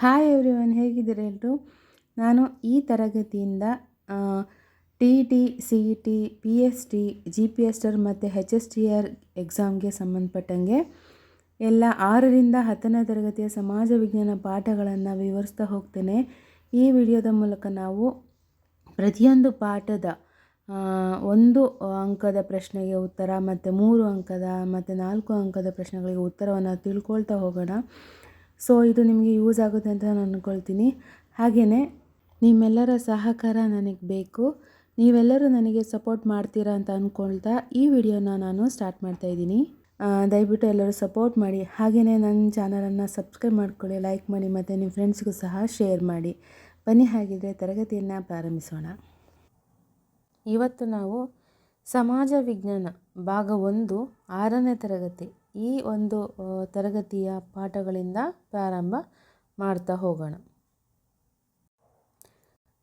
Hi everyone ಹೇಗಿದ್ದೀರಿ ಎಲ್ಲರೂ ನಾನು ಈ ತರಗತಿಯಿಂದ T T C E T P S T G P S ಟರ್ ಮತ್ತು ಹೆಚ್ ಎಸ್ ಟಿ ಆರ್ ಎಕ್ಸಾಮ್ಗೆ ಸಂಬಂಧಪಟ್ಟಂಗೆ ಎಲ್ಲ ಆರರಿಂದ ಹತ್ತನೇ ತರಗತಿಯ ಸಮಾಜ ವಿಜ್ಞಾನ ಪಾಠಗಳನ್ನು ವಿವರಿಸ್ತಾ ಹೋಗ್ತೇನೆ. ಈ ವಿಡಿಯೋದ ಮೂಲಕ ನಾವು ಪ್ರತಿಯೊಂದು ಪಾಠದ ಒಂದು ಅಂಕದ ಪ್ರಶ್ನೆಗೆ ಉತ್ತರ, ಮತ್ತು ಮೂರು ಅಂಕದ, ಮತ್ತು ನಾಲ್ಕು ಅಂಕದ ಪ್ರಶ್ನೆಗಳಿಗೆ ಉತ್ತರವನ್ನು ತಿಳ್ಕೊಳ್ತಾ ಹೋಗೋಣ. ಸೊ ಇದು ನಿಮಗೆ ಯೂಸ್ ಆಗುತ್ತೆ ಅಂತ ನಾನು ಅಂದ್ಕೊಳ್ತೀನಿ ಹಾಗೆಯೇ ನಿಮ್ಮೆಲ್ಲರ ಸಹಕಾರ ನನಗೆ ಬೇಕು. ನೀವೆಲ್ಲರೂ ನನಗೆ ಸಪೋರ್ಟ್ ಮಾಡ್ತೀರಾ ಅಂತ ಅಂದ್ಕೊಳ್ತಾ ಈ ವಿಡಿಯೋನ ನಾನು ಸ್ಟಾರ್ಟ್ ಮಾಡ್ತಾ ಇದ್ದೀನಿ. ದಯವಿಟ್ಟು ಎಲ್ಲರೂ ಸಪೋರ್ಟ್ ಮಾಡಿ. ಹಾಗೆಯೇ ನನ್ನ ಚಾನಲನ್ನು ಸಬ್ಸ್ಕ್ರೈಬ್ ಮಾಡ್ಕೊಳ್ಳಿ, ಲೈಕ್ ಮಾಡಿ ಮತ್ತು ನಿಮ್ಮ ಫ್ರೆಂಡ್ಸ್ಗೂ ಸಹ ಶೇರ್ ಮಾಡಿ. ಬನ್ನಿ ಹಾಗಿದ್ರೆ ತರಗತಿಯನ್ನು ಪ್ರಾರಂಭಿಸೋಣ. ಇವತ್ತು ನಾವು ಸಮಾಜ ವಿಜ್ಞಾನ ಭಾಗ ಒಂದು ಆರನೇ ತರಗತಿ. ಈ ಒಂದು ತರಗತಿಯ ಪಾಠಗಳಿಂದ ಪ್ರಾರಂಭ ಮಾಡ್ತಾ ಹೋಗೋಣ.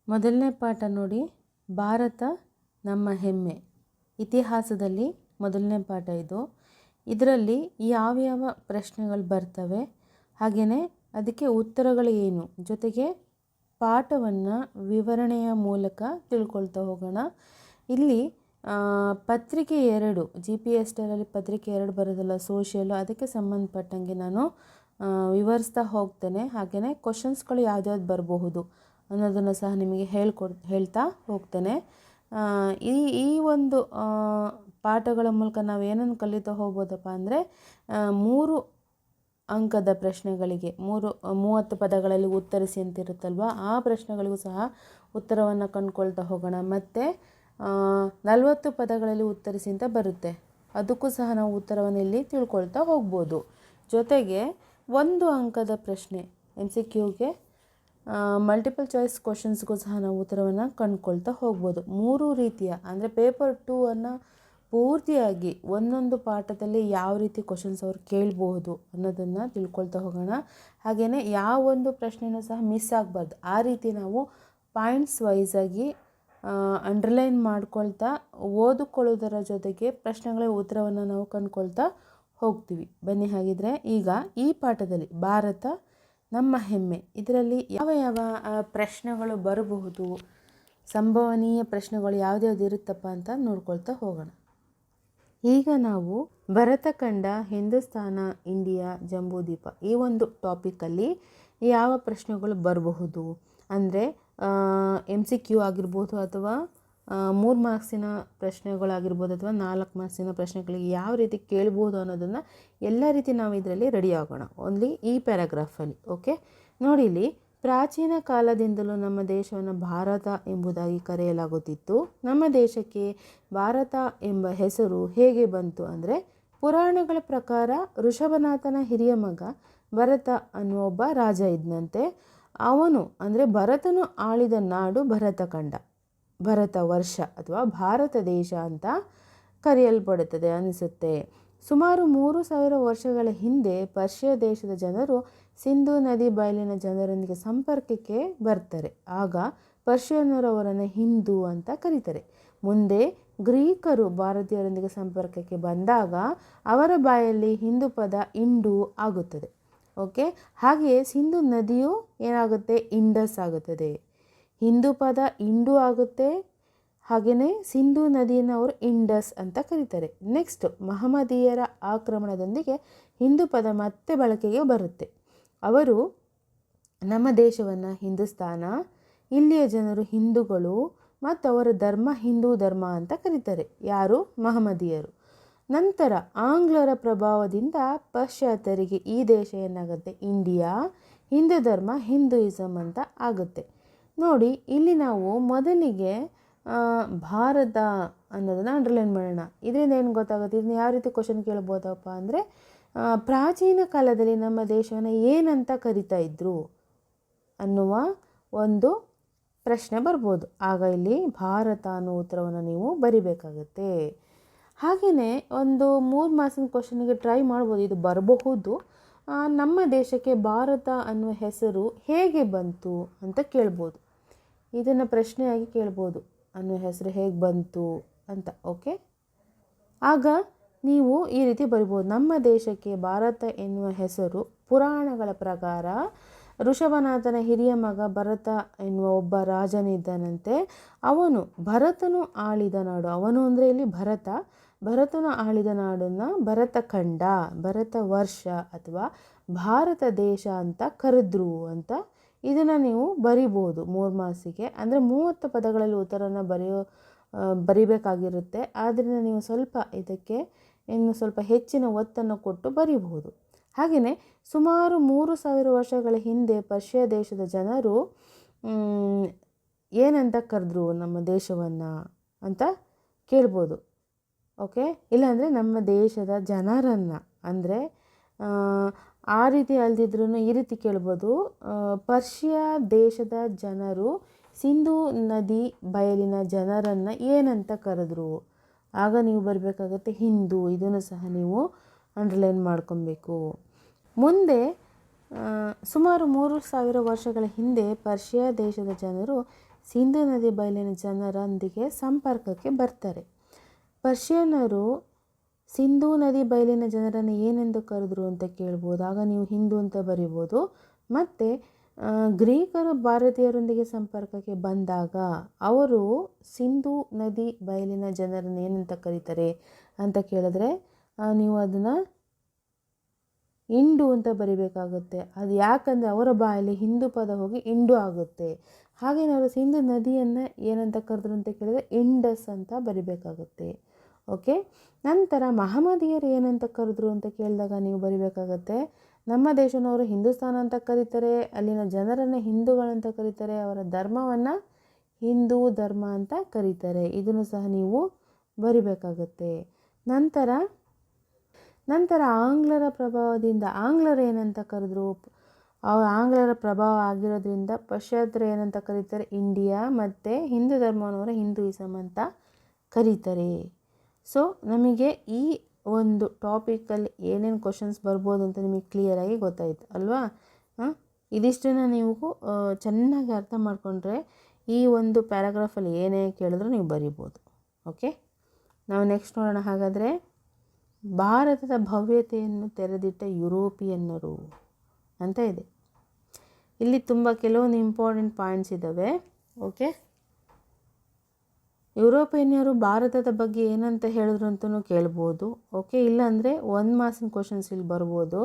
ಮೊದಲನೇ ಪಾಠ ನೋಡಿ, ಭಾರತ ನಮ್ಮ ಹೆಮ್ಮೆ. ಇತಿಹಾಸದಲ್ಲಿ ಮೊದಲನೇ ಪಾಠ ಇದು. ಇದರಲ್ಲಿ ಯಾವ್ಯಾವ ಪ್ರಶ್ನೆಗಳು ಬರ್ತವೆ ಹಾಗೆಯೇ ಅದಕ್ಕೆ ಉತ್ತರಗಳು ಏನು, ಜೊತೆಗೆ ಪಾಠವನ್ನು ವಿವರಣೆಯ ಮೂಲಕ ತಿಳ್ಕೊಳ್ತಾ ಹೋಗೋಣ. ಇಲ್ಲಿ ಪತ್ರಿಕೆ ಎರಡು ಜಿ ಪಿ ಎಸ್ ಸ್ಟೈಲಲ್ಲಿ ಪತ್ರಿಕೆ ಎರಡು ಬರೋದಲ್ಲ ಸೋಷಿಯಲು ಅದಕ್ಕೆ ಸಂಬಂಧಪಟ್ಟಂಗೆ ನಾನು ವಿವರಿಸ್ತಾ ಹೋಗ್ತೇನೆ. ಹಾಗೆಯೇ ಕ್ವಶನ್ಸ್ಗಳು ಯಾವ್ದ್ಯಾವ್ದು ಬರಬಹುದು ಅನ್ನೋದನ್ನು ಸಹ ನಿಮಗೆ ಹೇಳ್ಕೊಡ್, ಹೇಳ್ತಾ ಹೋಗ್ತೇನೆ. ಈ ಈ ಒಂದು ಪಾಠಗಳ ಮೂಲಕ ನಾವು ಏನನ್ನು ಕಲಿತಾ ಹೋಗ್ಬೋದಪ್ಪ ಅಂದರೆ ಮೂರು ಅಂಕದ ಪ್ರಶ್ನೆಗಳಿಗೆ, ಮೂರು, ಮೂವತ್ತು ಪದಗಳಲ್ಲಿ ಉತ್ತರಿಸಿ ಅಂತಿರುತ್ತಲ್ವ, ಆ ಪ್ರಶ್ನೆಗಳಿಗೂ ಸಹ ಉತ್ತರವನ್ನು ಕಂಡುಕೊಳ್ತಾ ಹೋಗೋಣ. ಮತ್ತು ನಲವತ್ತು ಪದಗಳಲ್ಲಿ ಉತ್ತರಿಸಿ ಅಂತ ಬರುತ್ತೆ. ಅದಕ್ಕೂ ಸಹ ನಾವು ಉತ್ತರವನ್ನು ಇಲ್ಲಿ ತಿಳ್ಕೊಳ್ತಾ ಹೋಗ್ಬೋದು. ಜೊತೆಗೆ ಒಂದು ಅಂಕದ ಪ್ರಶ್ನೆ ಎಂ ಸಿ ಕ್ಯೂಗೆ ಮಲ್ಟಿಪಲ್ ಚಾಯ್ಸ್ ಕ್ವಶನ್ಸ್ಗೂ ಸಹ ನಾವು ಉತ್ತರವನ್ನು ಕಂಡುಕೊಳ್ತಾ ಹೋಗ್ಬೋದು. ಮೂರು ರೀತಿಯ, ಅಂದರೆ ಪೇಪರ್ ಟೂ ಅನ್ನು ಪೂರ್ತಿಯಾಗಿ ಒಂದೊಂದು ಪಾಠದಲ್ಲಿ ಯಾವ ರೀತಿ ಕ್ವಶನ್ಸ್ ಅವ್ರು ಕೇಳಬಹುದು ಅನ್ನೋದನ್ನು ತಿಳ್ಕೊಳ್ತಾ ಹೋಗೋಣ. ಹಾಗೆಯೇ ಯಾವ ಒಂದು ಪ್ರಶ್ನೆನೂ ಸಹ ಮಿಸ್ ಆಗಬಾರ್ದು. ಆ ರೀತಿ ನಾವು ಪಾಯಿಂಟ್ಸ್ ವೈಸಾಗಿ ಅಂಡರ್ಲೈನ್ ಮಾಡ್ಕೊಳ್ತಾ ಓದಿಕೊಳ್ಳೋದರ ಜೊತೆಗೆ ಪ್ರಶ್ನೆಗಳ ಉತ್ತರವನ್ನು ನಾವು ಕಂಡುಕೊಳ್ತಾ ಹೋಗ್ತೀವಿ. ಬನ್ನಿ ಹಾಗಿದ್ರೆ, ಈಗ ಈ ಪಾಠದಲ್ಲಿ ಭಾರತ, ನಮ್ಮ ಹೆಮ್ಮೆ. ಇದರಲ್ಲಿ ಯಾವ ಯಾವ ಪ್ರಶ್ನೆಗಳು ಬರಬಹುದು? ಸಂಭವನೀಯ ಪ್ರಶ್ನೆಗಳು ಯಾವ್ದ್ಯಾವ್ದು ಇರುತ್ತಪ್ಪ ಅಂತ ನೋಡ್ಕೊಳ್ತಾ ಹೋಗೋಣ. ಈಗ ನಾವು ಭರತಖಂಡ ಹಿಂದೂಸ್ತಾನ, ಇಂಡಿಯಾ, ಜಂಬೂದ್ವೀಪ ಈ ಒಂದು ಟಾಪಿಕಲ್ಲಿ ಯಾವ ಪ್ರಶ್ನೆಗಳು ಬರಬಹುದು? ಅಂದರೆ ಎಂ ಸಿ ಕ್ಯೂ ಆಗಿರ್ಬೋದು ಅಥವಾ ಮೂರು ಮಾರ್ಕ್ಸಿನ ಪ್ರಶ್ನೆಗಳಾಗಿರ್ಬೋದು ಅಥವಾ ನಾಲ್ಕು ಮಾರ್ಕ್ಸಿನ ಪ್ರಶ್ನೆಗಳಿಗೆ ಯಾವ ರೀತಿ ಕೇಳ್ಬೋದು ಅನ್ನೋದನ್ನು ಎಲ್ಲ ರೀತಿ ನಾವು ಇದರಲ್ಲಿ ರೆಡಿ ಆಗೋಣ. ಓನ್ಲಿ ಈ ಪ್ಯಾರಾಗ್ರಾಫಲ್ಲಿ ಓಕೆ ನೋಡಿ ಇಲ್ಲಿ, ಪ್ರಾಚೀನ ಕಾಲದಿಂದಲೂ ನಮ್ಮ ದೇಶವನ್ನು ಭಾರತ ಎಂಬುದಾಗಿ ಕರೆಯಲಾಗುತ್ತಿತ್ತು. ನಮ್ಮ ದೇಶಕ್ಕೆ ಭಾರತ ಎಂಬ ಹೆಸರು ಹೇಗೆ ಬಂತು ಅಂದರೆ, ಪುರಾಣಗಳ ಪ್ರಕಾರ ಋಷಭನಾಥನ ಹಿರಿಯ ಮಗ ಭರತ ಅನ್ನುವ ಒಬ್ಬ ರಾಜ ಇದ್ದಂತೆ ಅವನು ಅಂದರೆ ಭರತನು ಆಳಿದ ನಾಡು ಭರತಖಂಡ ಭರತ ವರ್ಷ ಅಥವಾ ಭಾರತ ದೇಶ ಅಂತ ಕರೆಯಲ್ಪಡುತ್ತದೆ ಅನಿಸುತ್ತೆ. ಸುಮಾರು ಮೂರು ಸಾವಿರ ವರ್ಷಗಳ ಹಿಂದೆ ಪರ್ಷಿಯ ದೇಶದ ಜನರು ಸಿಂಧು ನದಿ ಬಯಲಿನ ಜನರೊಂದಿಗೆ ಸಂಪರ್ಕಕ್ಕೆ ಬರ್ತಾರೆ. ಆಗ ಪರ್ಷಿಯನ್ನರವರನ್ನು ಹಿಂದೂ ಅಂತ ಕರೀತಾರೆ. ಮುಂದೆ ಗ್ರೀಕರು ಭಾರತೀಯರೊಂದಿಗೆ ಸಂಪರ್ಕಕ್ಕೆ ಬಂದಾಗ ಅವರ ಬಾಯಲ್ಲಿ ಹಿಂದೂ ಪದ ಇಂಡು ಆಗುತ್ತದೆ. ಓಕೆ? ಹಾಗೆಯೇ ಸಿಂಧು ನದಿಯು ಏನಾಗುತ್ತೆ? ಇಂಡಸ್ ಆಗುತ್ತದೆ. ಹಿಂದೂ ಪದ ಇಂಡು ಆಗುತ್ತೆ. ಹಾಗೆಯೇ ಸಿಂಧು ನದಿಯನ್ನು ಅವರು ಇಂಡಸ್ ಅಂತ ಕರೀತಾರೆ. ನೆಕ್ಸ್ಟ್ ಮಹಮ್ಮದೀಯರ ಆಕ್ರಮಣದೊಂದಿಗೆ ಹಿಂದೂ ಪದ ಮತ್ತೆ ಬಳಕೆಗೆ ಬರುತ್ತೆ. ಅವರು ನಮ್ಮ ದೇಶವನ್ನು ಹಿಂದೂಸ್ತಾನ, ಇಲ್ಲಿಯ ಜನರು ಹಿಂದೂಗಳು ಮತ್ತು ಅವರ ಧರ್ಮ ಹಿಂದೂ ಧರ್ಮ ಅಂತ ಕರೀತಾರೆ. ಯಾರು? ಮಹಮ್ಮದೀಯರು. ನಂತರ ಆಂಗ್ಲರ ಪ್ರಭಾವದಿಂದ ಪಾಶ್ಚಾತ್ಯರಿಗೆ ಈ ದೇಶ ಏನಾಗುತ್ತೆ? ಇಂಡಿಯಾ. ಹಿಂದೂ ಧರ್ಮ ಹಿಂದೂಯಿಸಮ್ ಅಂತ ಆಗುತ್ತೆ. ನೋಡಿ, ಇಲ್ಲಿ ನಾವು ಮೊದಲಿಗೆ ಭಾರತ ಅನ್ನೋದನ್ನು ಅಂಡರ್ಲೈನ್ ಮಾಡೋಣ. ಇದರಿಂದ ಏನು ಗೊತ್ತಾಗುತ್ತೆ? ಇದನ್ನ ಯಾವ ರೀತಿ ಕ್ವಶನ್ ಕೇಳ್ಬೋದಪ್ಪ ಅಂದರೆ ಪ್ರಾಚೀನ ಕಾಲದಲ್ಲಿ ನಮ್ಮ ದೇಶವನ್ನು ಏನಂತ ಕರಿತಾ ಇದ್ರು ಅನ್ನುವ ಒಂದು ಪ್ರಶ್ನೆ ಬರ್ಬೋದು. ಆಗ ಇಲ್ಲಿ ಭಾರತ ಅನ್ನೋ ಉತ್ತರವನ್ನು ನೀವು ಬರಿಬೇಕಾಗತ್ತೆ. ಹಾಗೆಯೇ ಒಂದು ಮೂರು ಮಾಸದ ಕ್ವಶನಿಗೆ ಟ್ರೈ ಮಾಡ್ಬೋದು. ಇದು ಬರಬಹುದು. ನಮ್ಮ ದೇಶಕ್ಕೆ ಭಾರತ ಅನ್ನುವ ಹೆಸರು ಹೇಗೆ ಬಂತು ಅಂತ ಕೇಳ್ಬೋದು. ಇದನ್ನು ಪ್ರಶ್ನೆಯಾಗಿ ಕೇಳ್ಬೋದು. ಅನ್ನುವ ಹೆಸರು ಹೇಗೆ ಬಂತು ಅಂತ ಓಕೆ ಆಗ ನೀವು ಈ ರೀತಿ ಬರಿಬೋದು. ನಮ್ಮ ದೇಶಕ್ಕೆ ಭಾರತ ಎನ್ನುವ ಹೆಸರು ಪುರಾಣಗಳ ಪ್ರಕಾರ ಋಷಭನಾಥನ ಹಿರಿಯ ಮಗ ಭರತ ಎನ್ನುವ ಒಬ್ಬ ರಾಜನಿದ್ದನಂತೆ. ಅವನು ಭರತನು ಆಳಿದ ನಾಡು. ಅವನು ಅಂದರೆ ಇಲ್ಲಿ ಭರತ. ಭರತನು ಆಳಿದ ನಾಡನ್ನು ಭರತಖಂಡ ಭರತ ವರ್ಷ ಅಥವಾ ಭಾರತ ದೇಶ ಅಂತ ಕರೆದ್ರು ಅಂತ ಇದನ್ನು ನೀವು ಬರಿಬೋದು ಮೂರು ಮಾಸಿಗೆ. ಅಂದರೆ ಮೂವತ್ತು ಪದಗಳಲ್ಲಿ ಉತ್ತರನ ಬರೆಯೋ ಬರಿಬೇಕಾಗಿರುತ್ತೆ. ಆದ್ದರಿಂದ ನೀವು ಸ್ವಲ್ಪ ಇದಕ್ಕೆ ಇನ್ನು ಸ್ವಲ್ಪ ಹೆಚ್ಚಿನ ಒತ್ತನ್ನು ಕೊಟ್ಟು ಬರಿಬಹುದು ಹಾಗೆಯೇ ಸುಮಾರು ಮೂರು ಸಾವಿರ ವರ್ಷಗಳ ಹಿಂದೆ ಪರ್ಷಿಯ ದೇಶದ ಜನರು ಏನಂತ ಕರೆದ್ರು ನಮ್ಮ ದೇಶವನ್ನು ಅಂತ ಕೇಳ್ಬೋದು. ಓಕೆ? ಇಲ್ಲಾಂದರೆ ನಮ್ಮ ದೇಶದ ಜನರನ್ನು, ಅಂದರೆ, ಆ ರೀತಿ ಅಲ್ದಿದ್ರೂ ಈ ರೀತಿ ಕೇಳ್ಬೋದು. ಪರ್ಷಿಯಾ ದೇಶದ ಜನರು ಸಿಂಧೂ ನದಿ ಬಯಲಿನ ಜನರನ್ನು ಏನಂತ ಕರೆದ್ರು? ಆಗ ನೀವು ಬರಬೇಕಾಗತ್ತೆ ಹಿಂದೂ, ಇದನ್ನು ಸಹ ನೀವು ಅಂಡರ್ಲೈನ್ ಮಾಡ್ಕೊಬೇಕು. ಮುಂದೆ ಸುಮಾರು ಮೂರು ಸಾವಿರ ವರ್ಷಗಳ ಹಿಂದೆ ಪರ್ಷಿಯಾ ದೇಶದ ಜನರು ಸಿಂಧೂ ನದಿ ಬಯಲಿನ ಜನರೊಂದಿಗೆ ಸಂಪರ್ಕಕ್ಕೆ ಬರ್ತಾರೆ. ಪರ್ಷಿಯನ್ನರು ಸಿಂಧೂ ನದಿ ಬಯಲಿನ ಜನರನ್ನು ಏನೆಂದು ಕರೆದ್ರು ಅಂತ ಕೇಳ್ಬೋದು. ಆಗ ನೀವು ಹಿಂದೂ ಅಂತ ಬರಿಬೋದು. ಮತ್ತು ಗ್ರೀಕರು ಭಾರತೀಯರೊಂದಿಗೆ ಸಂಪರ್ಕಕ್ಕೆ ಬಂದಾಗ ಅವರು ಸಿಂಧೂ ನದಿ ಬಯಲಿನ ಜನರನ್ನು ಏನಂತ ಕರೀತಾರೆ ಅಂತ ಕೇಳಿದ್ರೆ ನೀವು ಅದನ್ನು ಇಂಡು ಅಂತ ಬರಿಬೇಕಾಗುತ್ತೆ. ಅದು ಯಾಕಂದರೆ ಅವರ ಬಾಯಲ್ಲಿ ಹಿಂದೂ ಪದ ಹೋಗಿ ಇಂಡು ಆಗುತ್ತೆ. ಹಾಗೆ ನಾವು ಸಿಂಧು ನದಿಯನ್ನು ಏನಂತ ಕರೆದ್ರು ಅಂತ ಕೇಳಿದ್ರೆ ಇಂಡಸ್ ಅಂತ ಬರಿಬೇಕಾಗುತ್ತೆ. ಓಕೆ? ನಂತರ ಮಹಮ್ಮದೀಯರು ಏನಂತ ಕರೆದ್ರು ಅಂತ ಕೇಳಿದಾಗ ನೀವು ಬರಿಬೇಕಾಗತ್ತೆ, ನಮ್ಮ ದೇಶನವರು ಹಿಂದೂಸ್ತಾನ ಅಂತ ಕರೀತಾರೆ, ಅಲ್ಲಿನ ಜನರನ್ನು ಹಿಂದೂಗಳಂತ ಕರೀತಾರೆ, ಅವರ ಧರ್ಮವನ್ನು ಹಿಂದೂ ಧರ್ಮ ಅಂತ ಕರೀತಾರೆ. ಇದನ್ನು ಸಹ ನೀವು ಬರಿಬೇಕಾಗತ್ತೆ. ನಂತರ ನಂತರ ಆಂಗ್ಲರ ಪ್ರಭಾವದಿಂದ ಆಂಗ್ಲರು ಏನಂತ ಕರೆದ್ರು? ಆ ಆಂಗ್ಲರ ಪ್ರಭಾವ ಆಗಿರೋದ್ರಿಂದ ಪಾಶ್ಚಾತ್ಯರು ಏನಂತ ಕರೀತಾರೆ? ಇಂಡಿಯಾ ಮತ್ತು ಹಿಂದೂ ಧರ್ಮವನ್ನು ಹಿಂದೂಯಿಸಮ್ ಅಂತ ಕರೀತಾರೆ. ಸೊ ನಮಗೆ ಈ ಒಂದು ಟಾಪಿಕಲ್ಲಿ ಏನೇನು ಕ್ವಶನ್ಸ್ ಬರ್ಬೋದು ಅಂತ ನಿಮಗೆ ಕ್ಲಿಯರಾಗಿ ಗೊತ್ತಾಯಿತು, ಅಲ್ವಾ? ಹಾಂ? ಇದಿಷ್ಟನ್ನು ನೀವು ಚೆನ್ನಾಗಿ ಅರ್ಥ ಮಾಡಿಕೊಂಡ್ರೆ ಈ ಒಂದು ಪ್ಯಾರಾಗ್ರಾಫಲ್ಲಿ ಏನೇ ಕೇಳಿದ್ರೂ ನೀವು ಬರಿಬೋದು ಓಕೆ ನಾವು ನೆಕ್ಸ್ಟ್ ನೋಡೋಣ ಹಾಗಾದರೆ. ಭಾರತದ ಭವ್ಯತೆಯನ್ನು ತೆರೆದಿಟ್ಟ ಯುರೋಪಿಯನ್ನರು ಅಂತ ಇದೆ. ಇಲ್ಲಿ ತುಂಬ ಕೆಲವೊಂದು ಇಂಪಾರ್ಟೆಂಟ್ ಪಾಯಿಂಟ್ಸ್ ಇದ್ದಾವೆ ಓಕೆ ಯುರೋಪಿಯನ್ನರು ಭಾರತದ ಬಗ್ಗೆ ಏನಂತ ಹೇಳಿದ್ರು ಅಂತಲೂ ಕೇಳ್ಬೋದು. ಓಕೆ ಇಲ್ಲಾಂದರೆ ಒಂದು ಮಾಸಿನ ಕ್ವಶನ್ಸ್ ಇಲ್ಲಿ ಬರ್ಬೋದು.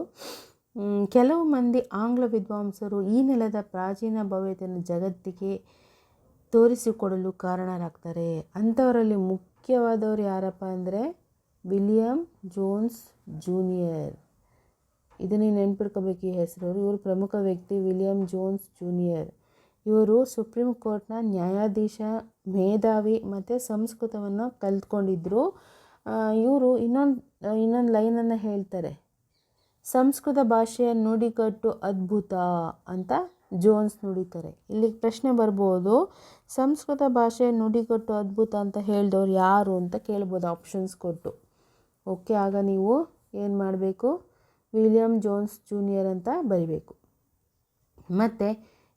ಕೆಲವು ಮಂದಿ ಆಂಗ್ಲ ವಿದ್ವಾಂಸರು ಈ ನೆಲದ ಪ್ರಾಚೀನ ಭವ್ಯತೆಯನ್ನು ಜಗತ್ತಿಗೆ ತೋರಿಸಿಕೊಡಲು ಕಾರಣರಾಗ್ತಾರೆ. ಅಂಥವರಲ್ಲಿ ಮುಖ್ಯವಾದವರು ಯಾರಪ್ಪ ಅಂದರೆ ವಿಲಿಯಂ ಜೋನ್ಸ್ ಜೂನಿಯರ್. ಇದನ್ನೇ ನೆನ್ಪಿಡ್ಕೋಬೇಕು ಈ ಹೆಸರು ಇವರು ಪ್ರಮುಖ ವ್ಯಕ್ತಿ ವಿಲಿಯಂ ಜೋನ್ಸ್ ಜೂನಿಯರ್. ಇವರು ಸುಪ್ರೀಂ ಕೋರ್ಟ್ನ ನ್ಯಾಯಾಧೀಶ, ಮೇಧಾವಿ ಮತ್ತು ಸಂಸ್ಕೃತವನ್ನು ಕಲ್ತ್ಕೊಂಡಿದ್ದರು ಇವರು ಇನ್ನೊಂದು ಇನ್ನೊಂದು ಲೈನನ್ನು ಹೇಳ್ತಾರೆ. ಸಂಸ್ಕೃತ ಭಾಷೆಯ ನುಡಿಗಟ್ಟು ಅದ್ಭುತ ಅಂತ ಜೋನ್ಸ್ ನುಡಿತಾರೆ. ಇಲ್ಲಿ ಪ್ರಶ್ನೆ ಬರ್ಬೋದು, ಸಂಸ್ಕೃತ ಭಾಷೆಯ ನುಡಿಗಟ್ಟು ಅದ್ಭುತ ಅಂತ ಹೇಳಿದವ್ರು ಯಾರು ಅಂತ ಕೇಳ್ಬೋದು, ಆಪ್ಷನ್ಸ್ ಕೊಟ್ಟು. ಓಕೆ, ಆಗ ನೀವು ಏನು ಮಾಡಬೇಕು? ವಿಲಿಯಂ ಜೋನ್ಸ್ ಜೂನಿಯರ್ ಅಂತ ಬರಿಬೇಕು. ಮತ್ತು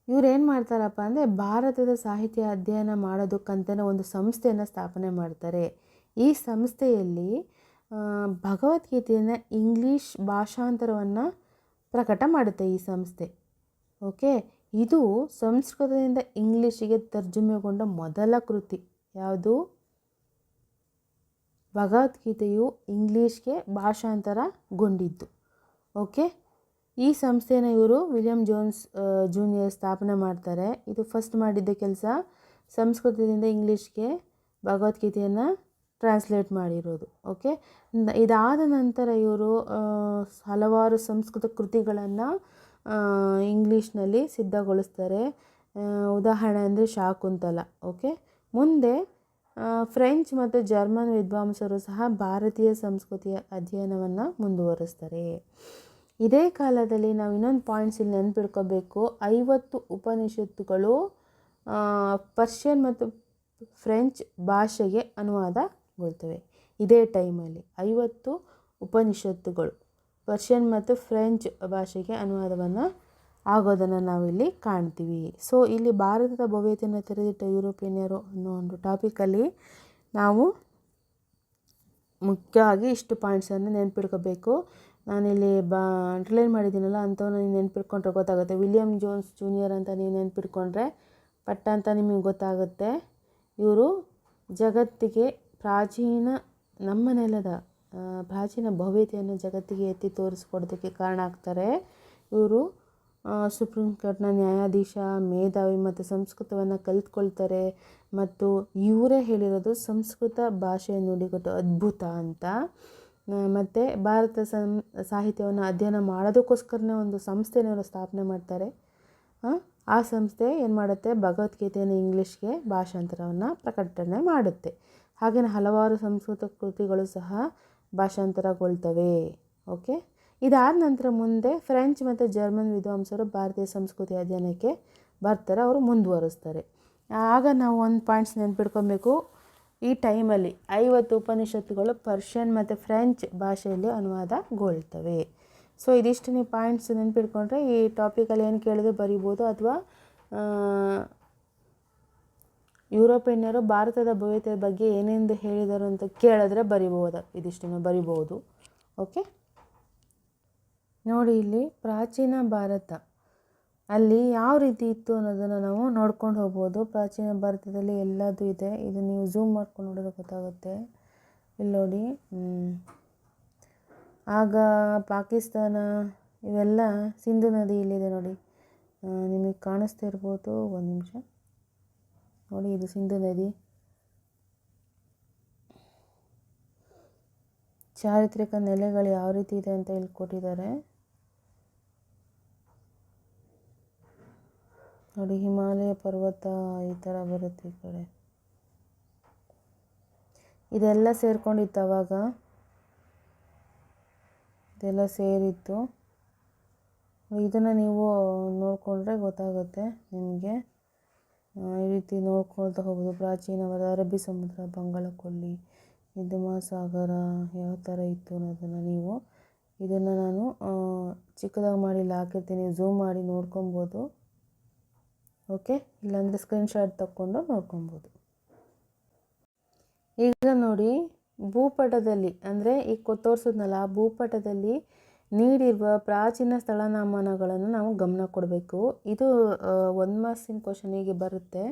ಇವ್ರು ಏನು ಮಾಡ್ತಾರಪ್ಪ ಅಂದರೆ ಭಾರತದ ಸಾಹಿತ್ಯ ಅಧ್ಯಯನ ಮಾಡೋದಕ್ಕಂತಲೇ ಒಂದು ಸಂಸ್ಥೆಯನ್ನು ಸ್ಥಾಪನೆ ಮಾಡ್ತಾರೆ. ಈ ಸಂಸ್ಥೆಯಲ್ಲಿ ಭಗವದ್ಗೀತೆಯನ್ನು ಇಂಗ್ಲೀಷ್ ಭಾಷಾಂತರವನ್ನು ಪ್ರಕಟ ಮಾಡುತ್ತೆ ಈ ಸಂಸ್ಥೆ. ಓಕೆ? ಇದು ಸಂಸ್ಕೃತದಿಂದ ಇಂಗ್ಲೀಷಿಗೆ ತರ್ಜುಮೆಗೊಂಡ ಮೊದಲ ಕೃತಿ. ಯಾವುದು? ಭಗವದ್ಗೀತೆಯು ಇಂಗ್ಲೀಷ್ಗೆ ಭಾಷಾಂತರಗೊಂಡಿದ್ದು. ಓಕೆ? ಈ ಸಂಸ್ಥೆನ ಇವರು ವಿಲಿಯಂ ಜೋನ್ಸ್ ಜೂನಿಯರ್ ಸ್ಥಾಪನೆ ಮಾಡ್ತಾರೆ. ಇದು ಫಸ್ಟ್ ಮಾಡಿದ್ದ ಕೆಲಸ ಸಂಸ್ಕೃತದಿಂದ ಇಂಗ್ಲೀಷ್ಗೆ ಭಗವದ್ಗೀತೆಯನ್ನು ಟ್ರಾನ್ಸ್ಲೇಟ್ ಮಾಡಿರೋದು. ಓಕೆ? ಇದಾದ ನಂತರ ಇವರು ಹಲವಾರು ಸಂಸ್ಕೃತ ಕೃತಿಗಳನ್ನು ಇಂಗ್ಲೀಷ್ನಲ್ಲಿ ಸಿದ್ಧಗೊಳಿಸ್ತಾರೆ. ಉದಾಹರಣೆ ಅಂದರೆ ಶಾಕುಂತಲ. ಓಕೆ? ಮುಂದೆ ಫ್ರೆಂಚ್ ಮತ್ತು ಜರ್ಮನ್ ವಿದ್ವಾಂಸರು ಸಹ ಭಾರತೀಯ ಸಂಸ್ಕೃತಿಯ ಅಧ್ಯಯನವನ್ನು ಮುಂದುವರಿಸ್ತಾರೆ. ಇದೇ ಕಾಲದಲ್ಲಿ ನಾವು ಇನ್ನೊಂದು ಪಾಯಿಂಟ್ಸ್ ಇಲ್ಲಿ ನೆನ್ಪಿಡ್ಕೋಬೇಕು. ಐವತ್ತು ಉಪನಿಷತ್ತುಗಳು ಪರ್ಷಿಯನ್ ಮತ್ತು ಫ್ರೆಂಚ್ ಭಾಷೆಗೆ ಅನುವಾದಗೊಳ್ತವೆ. ಇದೇ ಟೈಮಲ್ಲಿ ಐವತ್ತು ಉಪನಿಷತ್ತುಗಳು, ಪರ್ಷಿಯನ್ ಮತ್ತು ಫ್ರೆಂಚ್ ಭಾಷೆಗೆ ಅನುವಾದವನ್ನು ಆಗೋದನ್ನು ನಾವಿಲ್ಲಿ ಕಾಣ್ತೀವಿ. ಸೊ ಇಲ್ಲಿ ಭಾರತದ ಭವ್ಯತೆಯನ್ನು ತೆರೆದಿಟ್ಟ ಯುರೋಪಿಯನ್ನರು ಅನ್ನೋ ಒಂದು ಟಾಪಿಕಲ್ಲಿ ನಾವು ಮುಖ್ಯವಾಗಿ ಇಷ್ಟು ಪಾಯಿಂಟ್ಸನ್ನು ನೆನ್ಪಿಡ್ಕೋಬೇಕು. ನಾನಿಲ್ಲಿ ಬಾ ಅಂಡರ್ಲೈನ್ ಮಾಡಿದ್ದೀನಲ್ಲ, ಅಂಥವನ್ನ ನೀವು ನೆನ್ಪಿಟ್ಕೊಂಡ್ರೆ ಗೊತ್ತಾಗುತ್ತೆ. ವಿಲಿಯಮ್ ಜೋನ್ಸ್ ಜೂನಿಯರ್ ಅಂತ ನೀವು ನೆನ್ಪಿಟ್ಕೊಂಡ್ರೆ ಪಟ್ಟ ಅಂತ ನಿಮಗೆ ಗೊತ್ತಾಗುತ್ತೆ. ಇವರು ಜಗತ್ತಿಗೆ ಪ್ರಾಚೀನ, ನಮ್ಮ ನೆಲದ ಪ್ರಾಚೀನ ಭವ್ಯತೆಯನ್ನು ಜಗತ್ತಿಗೆ ಎತ್ತಿ ತೋರಿಸ್ಕೊಡೋದಕ್ಕೆ ಕಾರಣ ಆಗ್ತಾರೆ. ಇವರು ಸುಪ್ರೀಂ ಕೋರ್ಟ್ನ ನ್ಯಾಯಾಧೀಶ, ಮೇಧಾವಿ ಮತ್ತು ಸಂಸ್ಕೃತವನ್ನು ಕಲಿತ್ಕೊಳ್ತಾರೆ. ಮತ್ತು ಇವರೇ ಹೇಳಿರೋದು ಸಂಸ್ಕೃತ ಭಾಷೆಯ ನುಡಿಗಟ್ಟು ಅದ್ಭುತ ಅಂತ. ಮತ್ತು ಭಾರತ ಸಂ, ಸಾಹಿತ್ಯವನ್ನು ಅಧ್ಯಯನ ಮಾಡೋದಕ್ಕೋಸ್ಕರನೇ ಒಂದು ಸಂಸ್ಥೆನ ಅವರು ಸ್ಥಾಪನೆ ಮಾಡ್ತಾರೆ. ಆ ಸಂಸ್ಥೆ ಏನು ಮಾಡುತ್ತೆ? ಭಗವದ್ಗೀತೆಯನ್ನು ಇಂಗ್ಲೀಷ್ಗೆ ಭಾಷಾಂತರವನ್ನು ಪ್ರಕಟಣೆ ಮಾಡುತ್ತೆ. ಹಾಗೆಯೇ ಹಲವಾರು ಸಂಸ್ಕೃತ ಕೃತಿಗಳು ಸಹ ಭಾಷಾಂತರಗೊಳ್ತವೆ. ಓಕೆ? ಇದಾದ ನಂತರ ಮುಂದೆ ಫ್ರೆಂಚ್ ಮತ್ತು ಜರ್ಮನ್ ವಿದ್ವಾಂಸರು ಭಾರತೀಯ ಸಂಸ್ಕೃತಿ ಅಧ್ಯಯನಕ್ಕೆ ಬರ್ತಾರೆ, ಅವರು ಮುಂದುವರಿಸ್ತಾರೆ. ಆಗ ನಾವು ಒಂದು ಪಾಯಿಂಟ್ಸ್ ನೆನ್ಪಿಟ್ಕೊಬೇಕು. ಈ ಟೈಮಲ್ಲಿ ಐವತ್ತು ಉಪನಿಷತ್ತುಗಳು ಪರ್ಷಿಯನ್ ಮತ್ತು ಫ್ರೆಂಚ್ ಭಾಷೆಯಲ್ಲಿ ಅನುವಾದಗೊಳ್ತವೆ. ಸೊ ಇದಿಷ್ಟು ನೀವು ಪಾಯಿಂಟ್ಸ್ ನೆನ್ಪಿಟ್ಕೊಂಡ್ರೆ ಈ ಟಾಪಿಕಲ್ಲಿ ಏನು ಕೇಳಿದ್ರೆ ಬರಿಬೋದು. ಅಥವಾ ಯುರೋಪಿಯನ್ನರು ಭಾರತದ ಭವ್ಯತೆಯ ಬಗ್ಗೆ ಏನೆಂದು ಹೇಳಿದರು ಅಂತ ಕೇಳಿದ್ರೆ ಬರಿಬೋದು, ಇದಿಷ್ಟನ್ನು ಬರಿಬೋದು. ಓಕೆ? ನೋಡಿ ಇಲ್ಲಿ ಪ್ರಾಚೀನ ಭಾರತ. ಅಲ್ಲಿ ಯಾವ ರೀತಿ ಇತ್ತು ಅನ್ನೋದನ್ನು ನಾವು ನೋಡ್ಕೊಂಡು ಹೋಗ್ಬೋದು. ಪ್ರಾಚೀನ ಭಾರತದಲ್ಲಿ ಎಲ್ಲದೂ ಇದೆ. ಇದು ನೀವು ಝೂಮ್ ಮಾಡ್ಕೊಂಡು ನೋಡಿದ್ರೆ ಗೊತ್ತಾಗುತ್ತೆ. ಇಲ್ಲಿ ನೋಡಿ ಆಗ ಪಾಕಿಸ್ತಾನ ಇವೆಲ್ಲ ಸಿಂಧು ನದಿ ಇಲ್ಲಿದೆ ನೋಡಿ. ನಿಮಗೆ ಕಾಣಿಸ್ತಾ ಇರ್ಬೋದು. ಒಂದು ನಿಮಿಷ. ನೋಡಿ, ಇದು ಸಿಂಧು ನದಿ. ಚಾರಿತ್ರಿಕ ನೆಲೆಗಳು ಯಾವ ರೀತಿ ಇದೆ ಅಂತ ಇಲ್ಲಿ ಕೊಟ್ಟಿದ್ದಾರೆ. ನೋಡಿ, ಹಿಮಾಲಯ ಪರ್ವತ ಈ ಥರ ಬರುತ್ತೆ ಈ ಕಡೆ. ಇದೆಲ್ಲ ಸೇರ್ಕೊಂಡಿತ್ತು ಅವಾಗ. ಇದೆಲ್ಲ ಸೇರಿತ್ತು. ಇದನ್ನು ನೀವು ನೋಡಿಕೊಂಡ್ರೆ ಗೊತ್ತಾಗುತ್ತೆ ನಿಮಗೆ. ಈ ರೀತಿ ನೋಡ್ಕೊಳ್ತಾ ಹೋಗೋದು. ಪ್ರಾಚೀನವಾದ ಅರಬ್ಬಿ ಸಮುದ್ರ ಬಂಗಾಳ ಕೊಲ್ಲಿ ಹಿಂದೂ ಮಹಾಸಾಗರ ಯಾವ ಥರ ಇತ್ತು ಅನ್ನೋದನ್ನು ನೀವು ಇದನ್ನು ನಾನು ಚಿಕ್ಕದಾಗಿ ಮಾಡಿ ಹಾಕಿರ್ತೀನಿ. ಝೂಮ್ ಮಾಡಿ ನೋಡ್ಕೊಬೋದು. ಓಕೆ? ಇಲ್ಲಾಂದರೆ ಸ್ಕ್ರೀನ್ಶಾಟ್ ತಗೊಂಡು ನೋಡ್ಕೊಬೋದು. ಈಗ ನೋಡಿ, ಭೂಪಟದಲ್ಲಿ ಅಂದರೆ ಈ ತೋರಿಸಿದ್ನಲ್ಲ, ಭೂಪಟದಲ್ಲಿ ನೀಡಿರುವ ಪ್ರಾಚೀನ ಸ್ಥಳನಾಮನಗಳನ್ನು ನಾವು ಗಮನ ಕೊಡಬೇಕು. ಇದು ಒನ್ ಮಾರ್ಕ್ಸಿನ ಕ್ವಶನಿಗೆ ಬರುತ್ತೆ.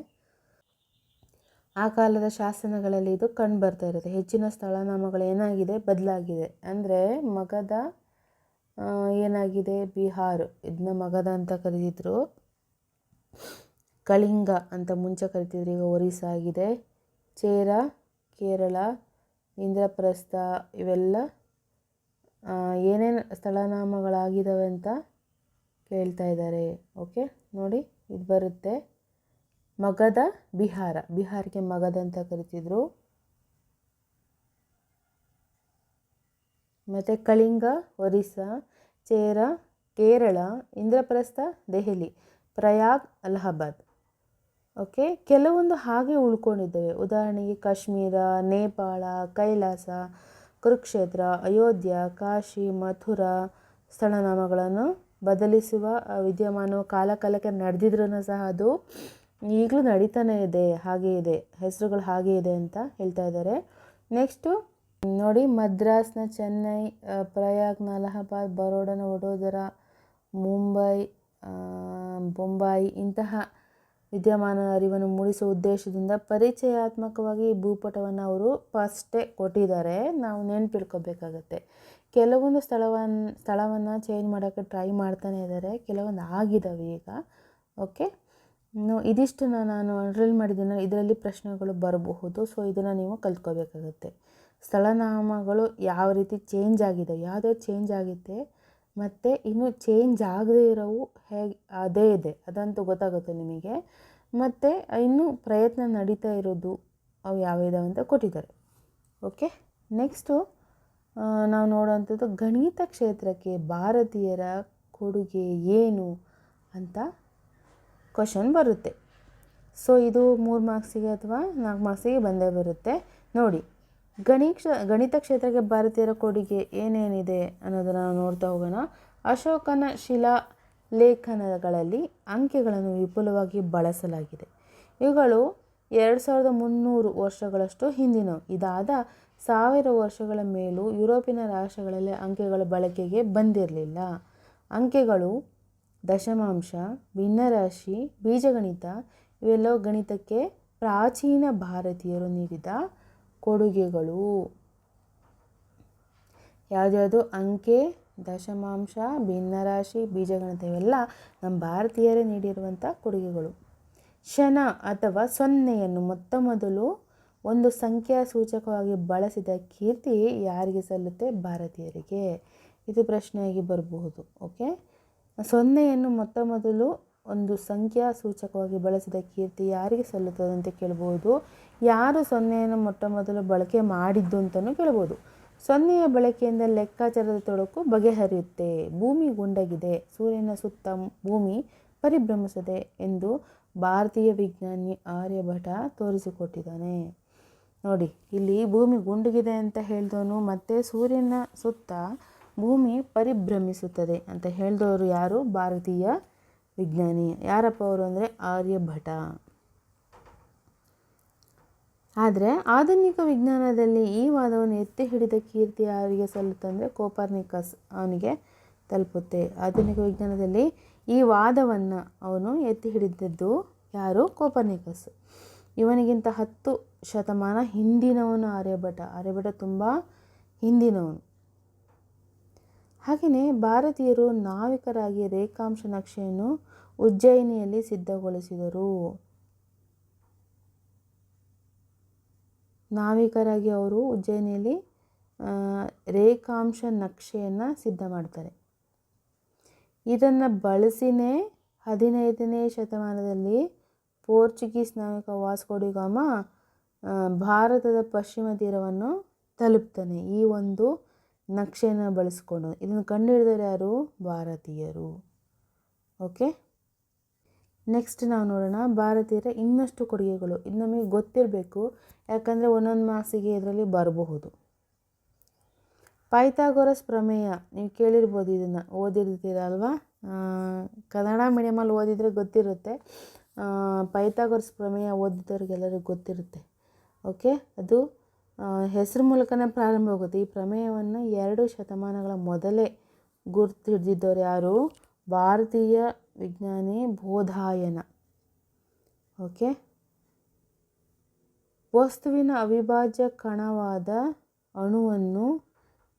ಆ ಕಾಲದ ಶಾಸನಗಳಲ್ಲಿ ಇದು ಕಂಡು ಬರ್ತಾ ಇರುತ್ತೆ. ಹೆಚ್ಚಿನ ಸ್ಥಳನಾಮಗಳು ಏನಾಗಿದೆ? ಬದಲಾಗಿದೆ. ಅಂದರೆ ಮಗದ ಏನಾಗಿದೆ? ಬಿಹಾರ್. ಇದನ್ನ ಮಗದ ಅಂತ ಕರೀತಿದ್ರು ಕಳಿಂಗ ಅಂತ ಮುಂಚೆ ಕರಿತಿದ್ರು, ಈಗ ಒರಿಸ್ಸಾ ಆಗಿದೆ. ಚೇರ, ಕೇರಳ, ಇಂದ್ರಪ್ರಸ್ಥ ಇವೆಲ್ಲ ಏನೇನು ಸ್ಥಳನಾಮಗಳಾಗಿದ್ದಾವೆ ಅಂತ ಕೇಳ್ತಾ ಇದ್ದಾರೆ. ಓಕೆ, ನೋಡಿ, ಇದು ಬರುತ್ತೆ. ಮಗಧ ಬಿಹಾರ, ಬಿಹಾರಕ್ಕೆ ಮಗಧ ಅಂತ ಕರಿತಿದ್ರು. ಮತ್ತು ಕಳಿಂಗ ಒರಿಸ್ಸಾ ಚೇರ, ಕೇರಳ, ಇಂದ್ರಪ್ರಸ್ಥ, ದೆಹಲಿ. ಪ್ರಯಾಗ್ ಅಲಹಾಬಾದ್. ಓಕೆ, ಕೆಲವೊಂದು ಹಾಗೆ ಉಳ್ಕೊಂಡಿದ್ದೇವೆ. ಉದಾಹರಣೆಗೆ ಕಾಶ್ಮೀರ, ನೇಪಾಳ, ಕೈಲಾಸ, ಕುರುಕ್ಷೇತ್ರ, ಅಯೋಧ್ಯ, ಕಾಶಿ, ಮಥುರಾ ಸ್ಥಳನಾಮಗಳನ್ನು ಬದಲಿಸುವ ವಿದ್ಯಮಾನವು ಕಾಲ ಕಾಲಕ್ಕೆ ನಡೆದಿದ್ರೂ ಸಹ ಅದು ಈಗಲೂ ನಡೀತಾನೆ ಇದೆ, ಹಾಗೆ ಇದೆ, ಹೆಸರುಗಳು ಹಾಗೆ ಇದೆ ಅಂತ ಹೇಳ್ತಾ ಇದ್ದಾರೆ. ನೆಕ್ಸ್ಟು, ನೋಡಿ, ಮದ್ರಾಸ್ನ ಚೆನ್ನೈ ಪ್ರಯಾಗ್ನ ಅಲಹಾಬಾದ್, ಬರೋಡನ, ವಡೋದರ, ಮುಂಬೈ ಬೊಂಬಾಯಿ ಇಂತಹ ವಿದ್ಯಮಾನ ಅರಿವನ್ನು ಮೂಡಿಸುವ ಉದ್ದೇಶದಿಂದ ಪರಿಚಯಾತ್ಮಕವಾಗಿ ಈ ಭೂಪಟವನ್ನು ಅವರು ಫಸ್ಟೇ ಕೊಟ್ಟಿದ್ದಾರೆ. ನಾವು ನೆನ್ಪಿಡ್ಕೋಬೇಕಾಗತ್ತೆ ಕೆಲವೊಂದು ಸ್ಥಳವನ್ನು ಸ್ಥಳವನ್ನು ಚೇಂಜ್ ಮಾಡೋಕ್ಕೆ ಟ್ರೈ ಮಾಡ್ತಾನೆ ಇದ್ದಾರೆ. ಕೆಲವೊಂದು ಆಗಿದ್ದಾವೆ ಈಗ. ಓಕೆ ಇನ್ನು ಇದಿಷ್ಟನ್ನು ನಾನು ಅನ್ರಲ್ ಮಾಡಿದ್ದೀನಿ ಇದರಲ್ಲಿ ಪ್ರಶ್ನೆಗಳು ಬರಬಹುದು. ಸೊ ಇದನ್ನು ನೀವು ಕಲ್ತ್ಕೋಬೇಕಾಗತ್ತೆ. ಸ್ಥಳನಾಮಗಳು ಯಾವ ರೀತಿ ಚೇಂಜ್ ಆಗಿದೆ, ಯಾವುದೇ ಚೇಂಜ್ ಆಗಿದೆ ಮತ್ತು ಇನ್ನು ಚೇಂಜ್ ಆಗದೇ ಇರೋವು ಹೇಗೆ, ಅದೇ ಇದೆ. ಅದಂತೂ ಗೊತ್ತಾಗುತ್ತೆ ನಿಮಗೆ. ಮತ್ತು ಇನ್ನೂ ಪ್ರಯತ್ನ ನಡೀತಾ ಇರೋದು ಅವು ಯಾವ್ಯಾವ ಅಂತ ಕೊಟ್ಟಿದ್ದಾರೆ. ಓಕೆ ನೆಕ್ಸ್ಟು ನಾವು ನೋಡೋವಂಥದ್ದು ಗಣಿತ ಕ್ಷೇತ್ರಕ್ಕೆ ಭಾರತೀಯರ ಕೊಡುಗೆ ಏನು ಅಂತ ಕ್ವಶನ್ ಬರುತ್ತೆ. ಸೊ ಇದು ಮೂರು ಮಾರ್ಕ್ಸಿಗೆ ಅಥವಾ ನಾಲ್ಕು ಮಾರ್ಕ್ಸಿಗೆ ಬಂದೇ ಬರುತ್ತೆ. ನೋಡಿ ಗಣೀಕ್ಷ, ಗಣಿತ ಕ್ಷೇತ್ರಕ್ಕೆ ಭಾರತೀಯರ ಕೊಡುಗೆ ಏನೇನಿದೆ ಅನ್ನೋದನ್ನು ನಾವು ನೋಡ್ತಾ ಹೋಗೋಣ. ಅಶೋಕನ ಶಿಲಾ ಲೇಖನಗಳಲ್ಲಿ ಅಂಕೆಗಳನ್ನು ವಿಪುಲವಾಗಿ ಬಳಸಲಾಗಿದೆ. ಇವುಗಳು ಎರಡು ಸಾವಿರದ ಮುನ್ನೂರು ವರ್ಷಗಳಷ್ಟು ಹಿಂದಿನವು. ಇದಾದ ಸಾವಿರ ವರ್ಷಗಳ ಮೇಲೂ ಯುರೋಪಿನ ರಾಷ್ಟ್ರಗಳಲ್ಲಿ ಅಂಕೆಗಳ ಬಳಕೆಗೆ ಬಂದಿರಲಿಲ್ಲ. ಅಂಕೆಗಳು ದಶಮಾಂಶ, ಭಿನ್ನರಾಶಿ, ಬೀಜಗಣಿತ ಇವೆಲ್ಲವೂ ಗಣಿತಕ್ಕೆ ಪ್ರಾಚೀನ ಭಾರತೀಯರು ನೀಡಿದ ಕೊಡುಗೆಗಳು. ಯಾವುದ್ಯಾವುದು? ಅಂಕೆ, ದಶಮಾಂಶ, ಭಿನ್ನರಾಶಿ, ಬೀಜಗಣಿತ ಇವೆಲ್ಲ ನಮ್ಮ ಭಾರತೀಯರೇ ನೀಡಿರುವಂಥ ಕೊಡುಗೆಗಳು. ಶನ ಅಥವಾ ಸೊನ್ನೆಯನ್ನು ಮೊತ್ತ ಮೊದಲು ಒಂದು ಸಂಖ್ಯಾ ಸೂಚಕವಾಗಿ ಬಳಸಿದ ಕೀರ್ತಿ ಯಾರಿಗೆ ಸಲ್ಲುತ್ತೆ? ಭಾರತೀಯರಿಗೆ. ಇದು ಪ್ರಶ್ನೆಯಾಗಿ ಬರಬಹುದು, ಓಕೆ? ಸೊನ್ನೆಯನ್ನು ಮೊತ್ತ ಮೊದಲು ಒಂದು ಸಂಖ್ಯಾ ಸೂಚಕವಾಗಿ ಬಳಸಿದ ಕೀರ್ತಿ ಯಾರಿಗೆ ಸಲ್ಲುತ್ತದೆ ಅಂತ ಕೇಳ್ಬೋದು. ಯಾರು ಸೊನ್ನೆಯನ್ನು ಮೊಟ್ಟ ಮೊದಲು ಬಳಕೆ ಮಾಡಿದ್ದು ಅಂತಲೂ ಕೇಳ್ಬೋದು. ಸೊನ್ನೆಯ ಬಳಕೆಯಿಂದ ಲೆಕ್ಕಾಚಾರದ ತೊಡಕು ಬಗೆಹರಿಯುತ್ತೆ. ಭೂಮಿ ಗುಂಡಗಿದೆ. ಸೂರ್ಯನ ಸುತ್ತ ಭೂಮಿ ಪರಿಭ್ರಮಿಸದೆ ಎಂದು ಭಾರತೀಯ ವಿಜ್ಞಾನಿ ಆರ್ಯಭಟ ತೋರಿಸಿಕೊಟ್ಟಿದ್ದಾನೆ. ನೋಡಿ, ಇಲ್ಲಿ ಭೂಮಿ ಗುಂಡಗಿದೆ ಅಂತ ಹೇಳಿದವನು, ಮತ್ತು ಸೂರ್ಯನ ಸುತ್ತ ಭೂಮಿ ಪರಿಭ್ರಮಿಸುತ್ತದೆ ಅಂತ ಹೇಳಿದವರು ಯಾರು? ಭಾರತೀಯ ವಿಜ್ಞಾನಿ. ಯಾರಪ್ಪ ಅವರು ಅಂದರೆ ಆರ್ಯಭಟ. ಆದರೆ ಆಧುನಿಕ ವಿಜ್ಞಾನದಲ್ಲಿ ಈ ವಾದವನ್ನು ಎತ್ತಿ ಹಿಡಿದ ಕೀರ್ತಿ ಯಾರಿಗೆ ಸಲ್ಲುತ್ತಂದರೆ ಕೋಪರ್ನಿಕಸ್ ಅವನಿಗೆ ತಲುಪುತ್ತೆ. ಆಧುನಿಕ ವಿಜ್ಞಾನದಲ್ಲಿ ಈ ವಾದವನ್ನು ಅವನು ಎತ್ತಿ ಹಿಡಿದದ್ದು ಯಾರು? ಕೋಪರ್ನಿಕಸ್. ಇವನಿಗಿಂತ ಹತ್ತು ಶತಮಾನ ಹಿಂದಿನವನು ಆರ್ಯಭಟ. ಆರ್ಯಭಟ ತುಂಬ ಹಿಂದಿನವನು. ಹಾಗೆಯೇ ಭಾರತೀಯರು ನಾವಿಕರಾಗಿ ರೇಖಾಂಶ ನಕ್ಷೆಯನ್ನು ಉಜ್ಜಯಿನಿಯಲ್ಲಿ ಸಿದ್ಧಗೊಳಿಸಿದರು. ನಾವಿಕರಾಗಿ ಅವರು ಉಜ್ಜಯಿನಿಯಲ್ಲಿ ರೇಖಾಂಶ ನಕ್ಷೆಯನ್ನು ಸಿದ್ಧ ಮಾಡ್ತಾರೆ ಇದನ್ನು ಬಳಸಿನೇ ಹದಿನೈದನೇ ಶತಮಾನದಲ್ಲಿ ಪೋರ್ಚುಗೀಸ್ ನಾವಿಕ ವಾಸ್ಕೋಡಿಗಾಮ ಭಾರತದ ಪಶ್ಚಿಮ ತೀರವನ್ನು ತಲುಪ್ತಾನೆ. ಈ ಒಂದು ನಕ್ಷೆಯನ್ನು ಬಳಸ್ಕೊಂಡು ಇದನ್ನು ಕಂಡುಹಿಡಿದವರು ಯಾರು ಭಾರತೀಯರು. ಓಕೆ? ನೆಕ್ಸ್ಟ್ ನಾವು ನೋಡೋಣ. ಭಾರತೀಯರ ಇನ್ನಷ್ಟು ಕೊಡುಗೆಗಳು. ಇದು ನಮಗೆ ಗೊತ್ತಿರಬೇಕು. ಯಾಕಂದರೆ ಒಂದೊಂದು ಮಾಸಿಗೆ ಇದರಲ್ಲಿ ಬರಬಹುದು. ಪೈಥಾಗೊರಸ್ ಪ್ರಮೇಯ. ನೀವು ಕೇಳಿರ್ಬೋದು ಇದನ್ನು. ಓದಿರ್ತೀರ ಅಲ್ವಾ? ಕನ್ನಡ ಮೀಡಿಯಮಲ್ಲಿ ಓದಿದರೆ ಗೊತ್ತಿರುತ್ತೆ. ಪೈಥಾಗೊರಸ್ ಪ್ರಮೇಯ ಓದಿದವ್ರಿಗೆಲ್ಲರಿಗೂ ಗೊತ್ತಿರುತ್ತೆ. ಓಕೆ? ಅದು ಹೆಸರು ಮೂಲಕನೇ ಪ್ರಾರಂಭವಾಗುತ್ತೆ ಈ ಪ್ರಮೇಯವನ್ನು ಎರಡು ಶತಮಾನಗಳ ಮೊದಲೇ ಗುರ್ತು ಹಿಡಿದಿದ್ದವರು ಯಾರು? ಭಾರತೀಯ ವಿಜ್ಞಾನಿ ಬೋಧಾಯನ. ಓಕೆ? ವಸ್ತುವಿನ ಅವಿಭಾಜ್ಯ ಕಣವಾದ ಅಣುವನ್ನು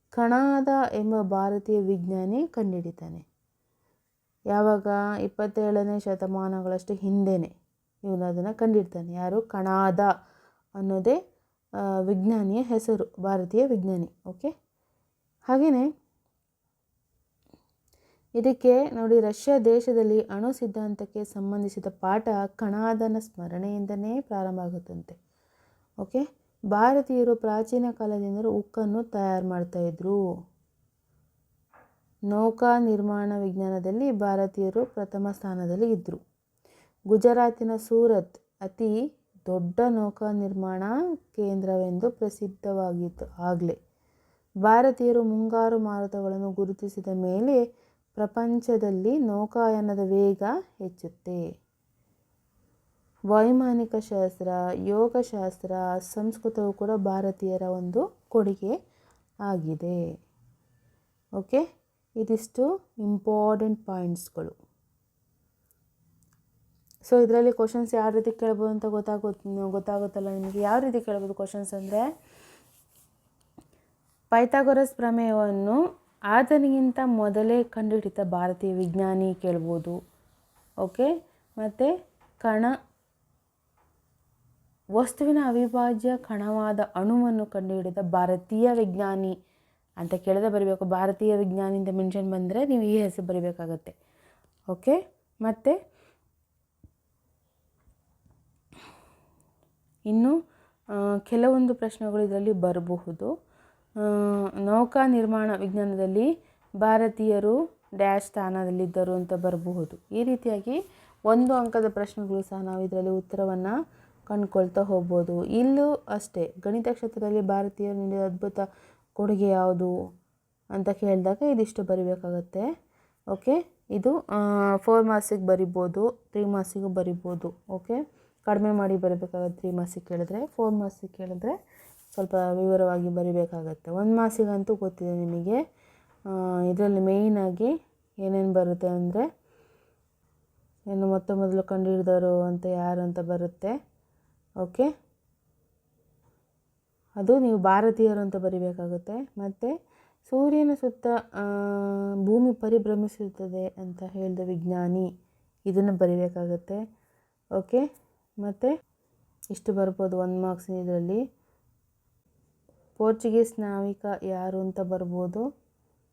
ಕಣಾದ ಎಂಬ ಭಾರತೀಯ ವಿಜ್ಞಾನಿ ಕಂಡುಹಿಡಿತಾನೆ ಯಾವಾಗ? ಇಪ್ಪತ್ತೇಳನೇ ಶತಮಾನಗಳಷ್ಟು ಹಿಂದೆನೇ. ಇವನು ಅದನ್ನು ಕಂಡಿಡ್ತಾನೆ. ಯಾರು? ಕಣಾದ ಅನ್ನೋದೇ ವಿಜ್ಞಾನಿಯ ಹೆಸರು, ಭಾರತೀಯ ವಿಜ್ಞಾನಿ ಓಕೆ ಹಾಗೆಯೇ ಇದಕ್ಕೆ ನೋಡಿ ರಷ್ಯಾ ದೇಶದಲ್ಲಿ ಅಣು ಸಿದ್ಧಾಂತಕ್ಕೆ ಸಂಬಂಧಿಸಿದ ಪಾಠ ಕಣಾದನ ಸ್ಮರಣೆಯಿಂದನೇ ಪ್ರಾರಂಭ ಆಗುತ್ತಂತೆ ಓಕೆ ಭಾರತೀಯರು ಪ್ರಾಚೀನ ಕಾಲದಿಂದಲೂ ಉಕ್ಕನ್ನು ತಯಾರು ಮಾಡ್ತಾಯಿದ್ರು ನೌಕಾ ನಿರ್ಮಾಣ ವಿಜ್ಞಾನದಲ್ಲಿ ಭಾರತೀಯರು ಪ್ರಥಮ ಸ್ಥಾನದಲ್ಲಿ ಇದ್ದರು ಗುಜರಾತಿನ ಸೂರತ್ ಅತಿ ದೊಡ್ಡ ನೌಕಾ ನಿರ್ಮಾಣ ಕೇಂದ್ರವೆಂದು ಪ್ರಸಿದ್ಧವಾಗಿತ್ತು. ಆಗಲೇ ಭಾರತೀಯರು ಮುಂಗಾರು ಮಾರುತಗಳನ್ನು ಗುರುತಿಸಿದ ಮೇಲೆ ಪ್ರಪಂಚದಲ್ಲಿ ನೌಕಾಯಾನದ ವೇಗ ಹೆಚ್ಚುತ್ತೆ. ವೈಮಾನಿಕ ಶಾಸ್ತ್ರ, ಯೋಗಶಾಸ್ತ್ರ, ಸಂಸ್ಕೃತವು ಕೂಡ ಭಾರತೀಯರ ಒಂದು ಕೊಡುಗೆ ಆಗಿದೆ. ಓಕೆ, ಇದಿಷ್ಟು ಇಂಪಾರ್ಟೆಂಟ್ ಪಾಯಿಂಟ್ಸ್ಗಳು ಸೊ ಇದರಲ್ಲಿ ಕ್ವಶನ್ಸ್ ಯಾವ ರೀತಿ ಕೇಳ್ಬೋದು ಅಂತ ಗೊತ್ತಾಗುತ್ತೆ ಗೊತ್ತಾಗುತ್ತಲ್ಲ ನಿಮಗೆ. ಯಾವ ರೀತಿ ಕೇಳ್ಬೋದು ಕ್ವಶನ್ಸ್ ಅಂದರೆ ಪೈಥಾಗೊರಸ್ ಪ್ರಮೇಯವನ್ನು ಆತನಿಗಿಂತ ಮೊದಲೇ ಕಂಡುಹಿಡಿತ ಭಾರತೀಯ ವಿಜ್ಞಾನಿ ಕೇಳ್ಬೋದು. ಓಕೆ ಮತ್ತು ಕಣ, ವಸ್ತುವಿನ ಅವಿಭಾಜ್ಯ ಕಣವಾದ ಅಣುವನ್ನು ಕಂಡುಹಿಡಿದ ಭಾರತೀಯ ವಿಜ್ಞಾನಿ ಅಂತ ಕೇಳದೆ ಬರಬೇಕು. ಭಾರತೀಯ ವಿಜ್ಞಾನಿ ಅಂತ ಮೆನ್ಷನ್ ಬಂದರೆ ನೀವು ಈ ಹೆಸರು ಬರೀಬೇಕಾಗತ್ತೆ. ಓಕೆ ಮತ್ತು ಇನ್ನು ಕೆಲವೊಂದು ಪ್ರಶ್ನೆಗಳು ಇದರಲ್ಲಿ ಬರಬಹುದು. ನೌಕಾ ನಿರ್ಮಾಣ ವಿಜ್ಞಾನದಲ್ಲಿ ಭಾರತೀಯರು ಡ್ಯಾಶ್ ಸ್ಥಾನದಲ್ಲಿದ್ದರು ಅಂತ ಬರಬಹುದು. ಈ ರೀತಿಯಾಗಿ ಒಂದು ಅಂಕದ ಪ್ರಶ್ನೆಗಳು ಸಹ ನಾವು ಇದರಲ್ಲಿ ಉತ್ತರವನ್ನು ಕಂಡುಕೊಳ್ತಾ ಹೋಗ್ಬೋದು. ಇಲ್ಲೂ ಅಷ್ಟೇ, ಗಣಿತ ಕ್ಷೇತ್ರದಲ್ಲಿ ಭಾರತೀಯರು ನೀಡಿದ ಅದ್ಭುತ ಕೊಡುಗೆ ಯಾವುದು ಅಂತ ಕೇಳಿದಾಗ ಇದಿಷ್ಟು ಬರಿಬೇಕಾಗತ್ತೆ. ಓಕೆ, ಇದು ಫೋರ್ ಮಾರ್ಕ್ಸಿಗೆ ಬರಿಬೋದು ತ್ರೀ ಮಾರ್ಕ್ಸಿಗೂ ಬರಿಬೋದು. ಓಕೆ? ಕಡಿಮೆ ಮಾಡಿ ಬರಬೇಕಾಗತ್ತೆ ತ್ರೀ ಮಾಸಿಗೆ ಕೇಳಿದ್ರೆ ಫೋರ್ ಮಾಸಿಗೆ ಕೇಳಿದ್ರೆ ಸ್ವಲ್ಪ ವಿವರವಾಗಿ ಬರಿಬೇಕಾಗತ್ತೆ. ಒಂದು ಮಾಸಿಗಂತೂ ಗೊತ್ತಿದೆ ನಿಮಗೆ. ಇದರಲ್ಲಿ ಮೇಯ್ನಾಗಿ ಏನೇನು ಬರುತ್ತೆ ಅಂದರೆ ಏನು ಮೊತ್ತ ಮೊದಲು ಕಂಡುಹಿಡಿದವರು ಅಂತ ಯಾರು ಅಂತ ಬರುತ್ತೆ. ಓಕೆ ಅದು ನೀವು ಭಾರತೀಯರು ಅಂತ ಬರಿಬೇಕಾಗುತ್ತೆ. ಮತ್ತು ಸೂರ್ಯನ ಸುತ್ತ ಭೂಮಿ ಪರಿಭ್ರಮಿಸುತ್ತದೆ ಅಂತ ಹೇಳಿದ ವಿಜ್ಞಾನಿ ಇದನ್ನು ಬರಿಬೇಕಾಗುತ್ತೆ. ಓಕೆ ಮತ್ತು ಇಷ್ಟು ಬರ್ಬೋದು ಒಂದು ಮಾರ್ಕ್ಸಿನ ಇದರಲ್ಲಿ. ಪೋರ್ಚುಗೀಸ್ ನಾವಿಕ ಯಾರು ಅಂತ ಬರ್ಬೋದು?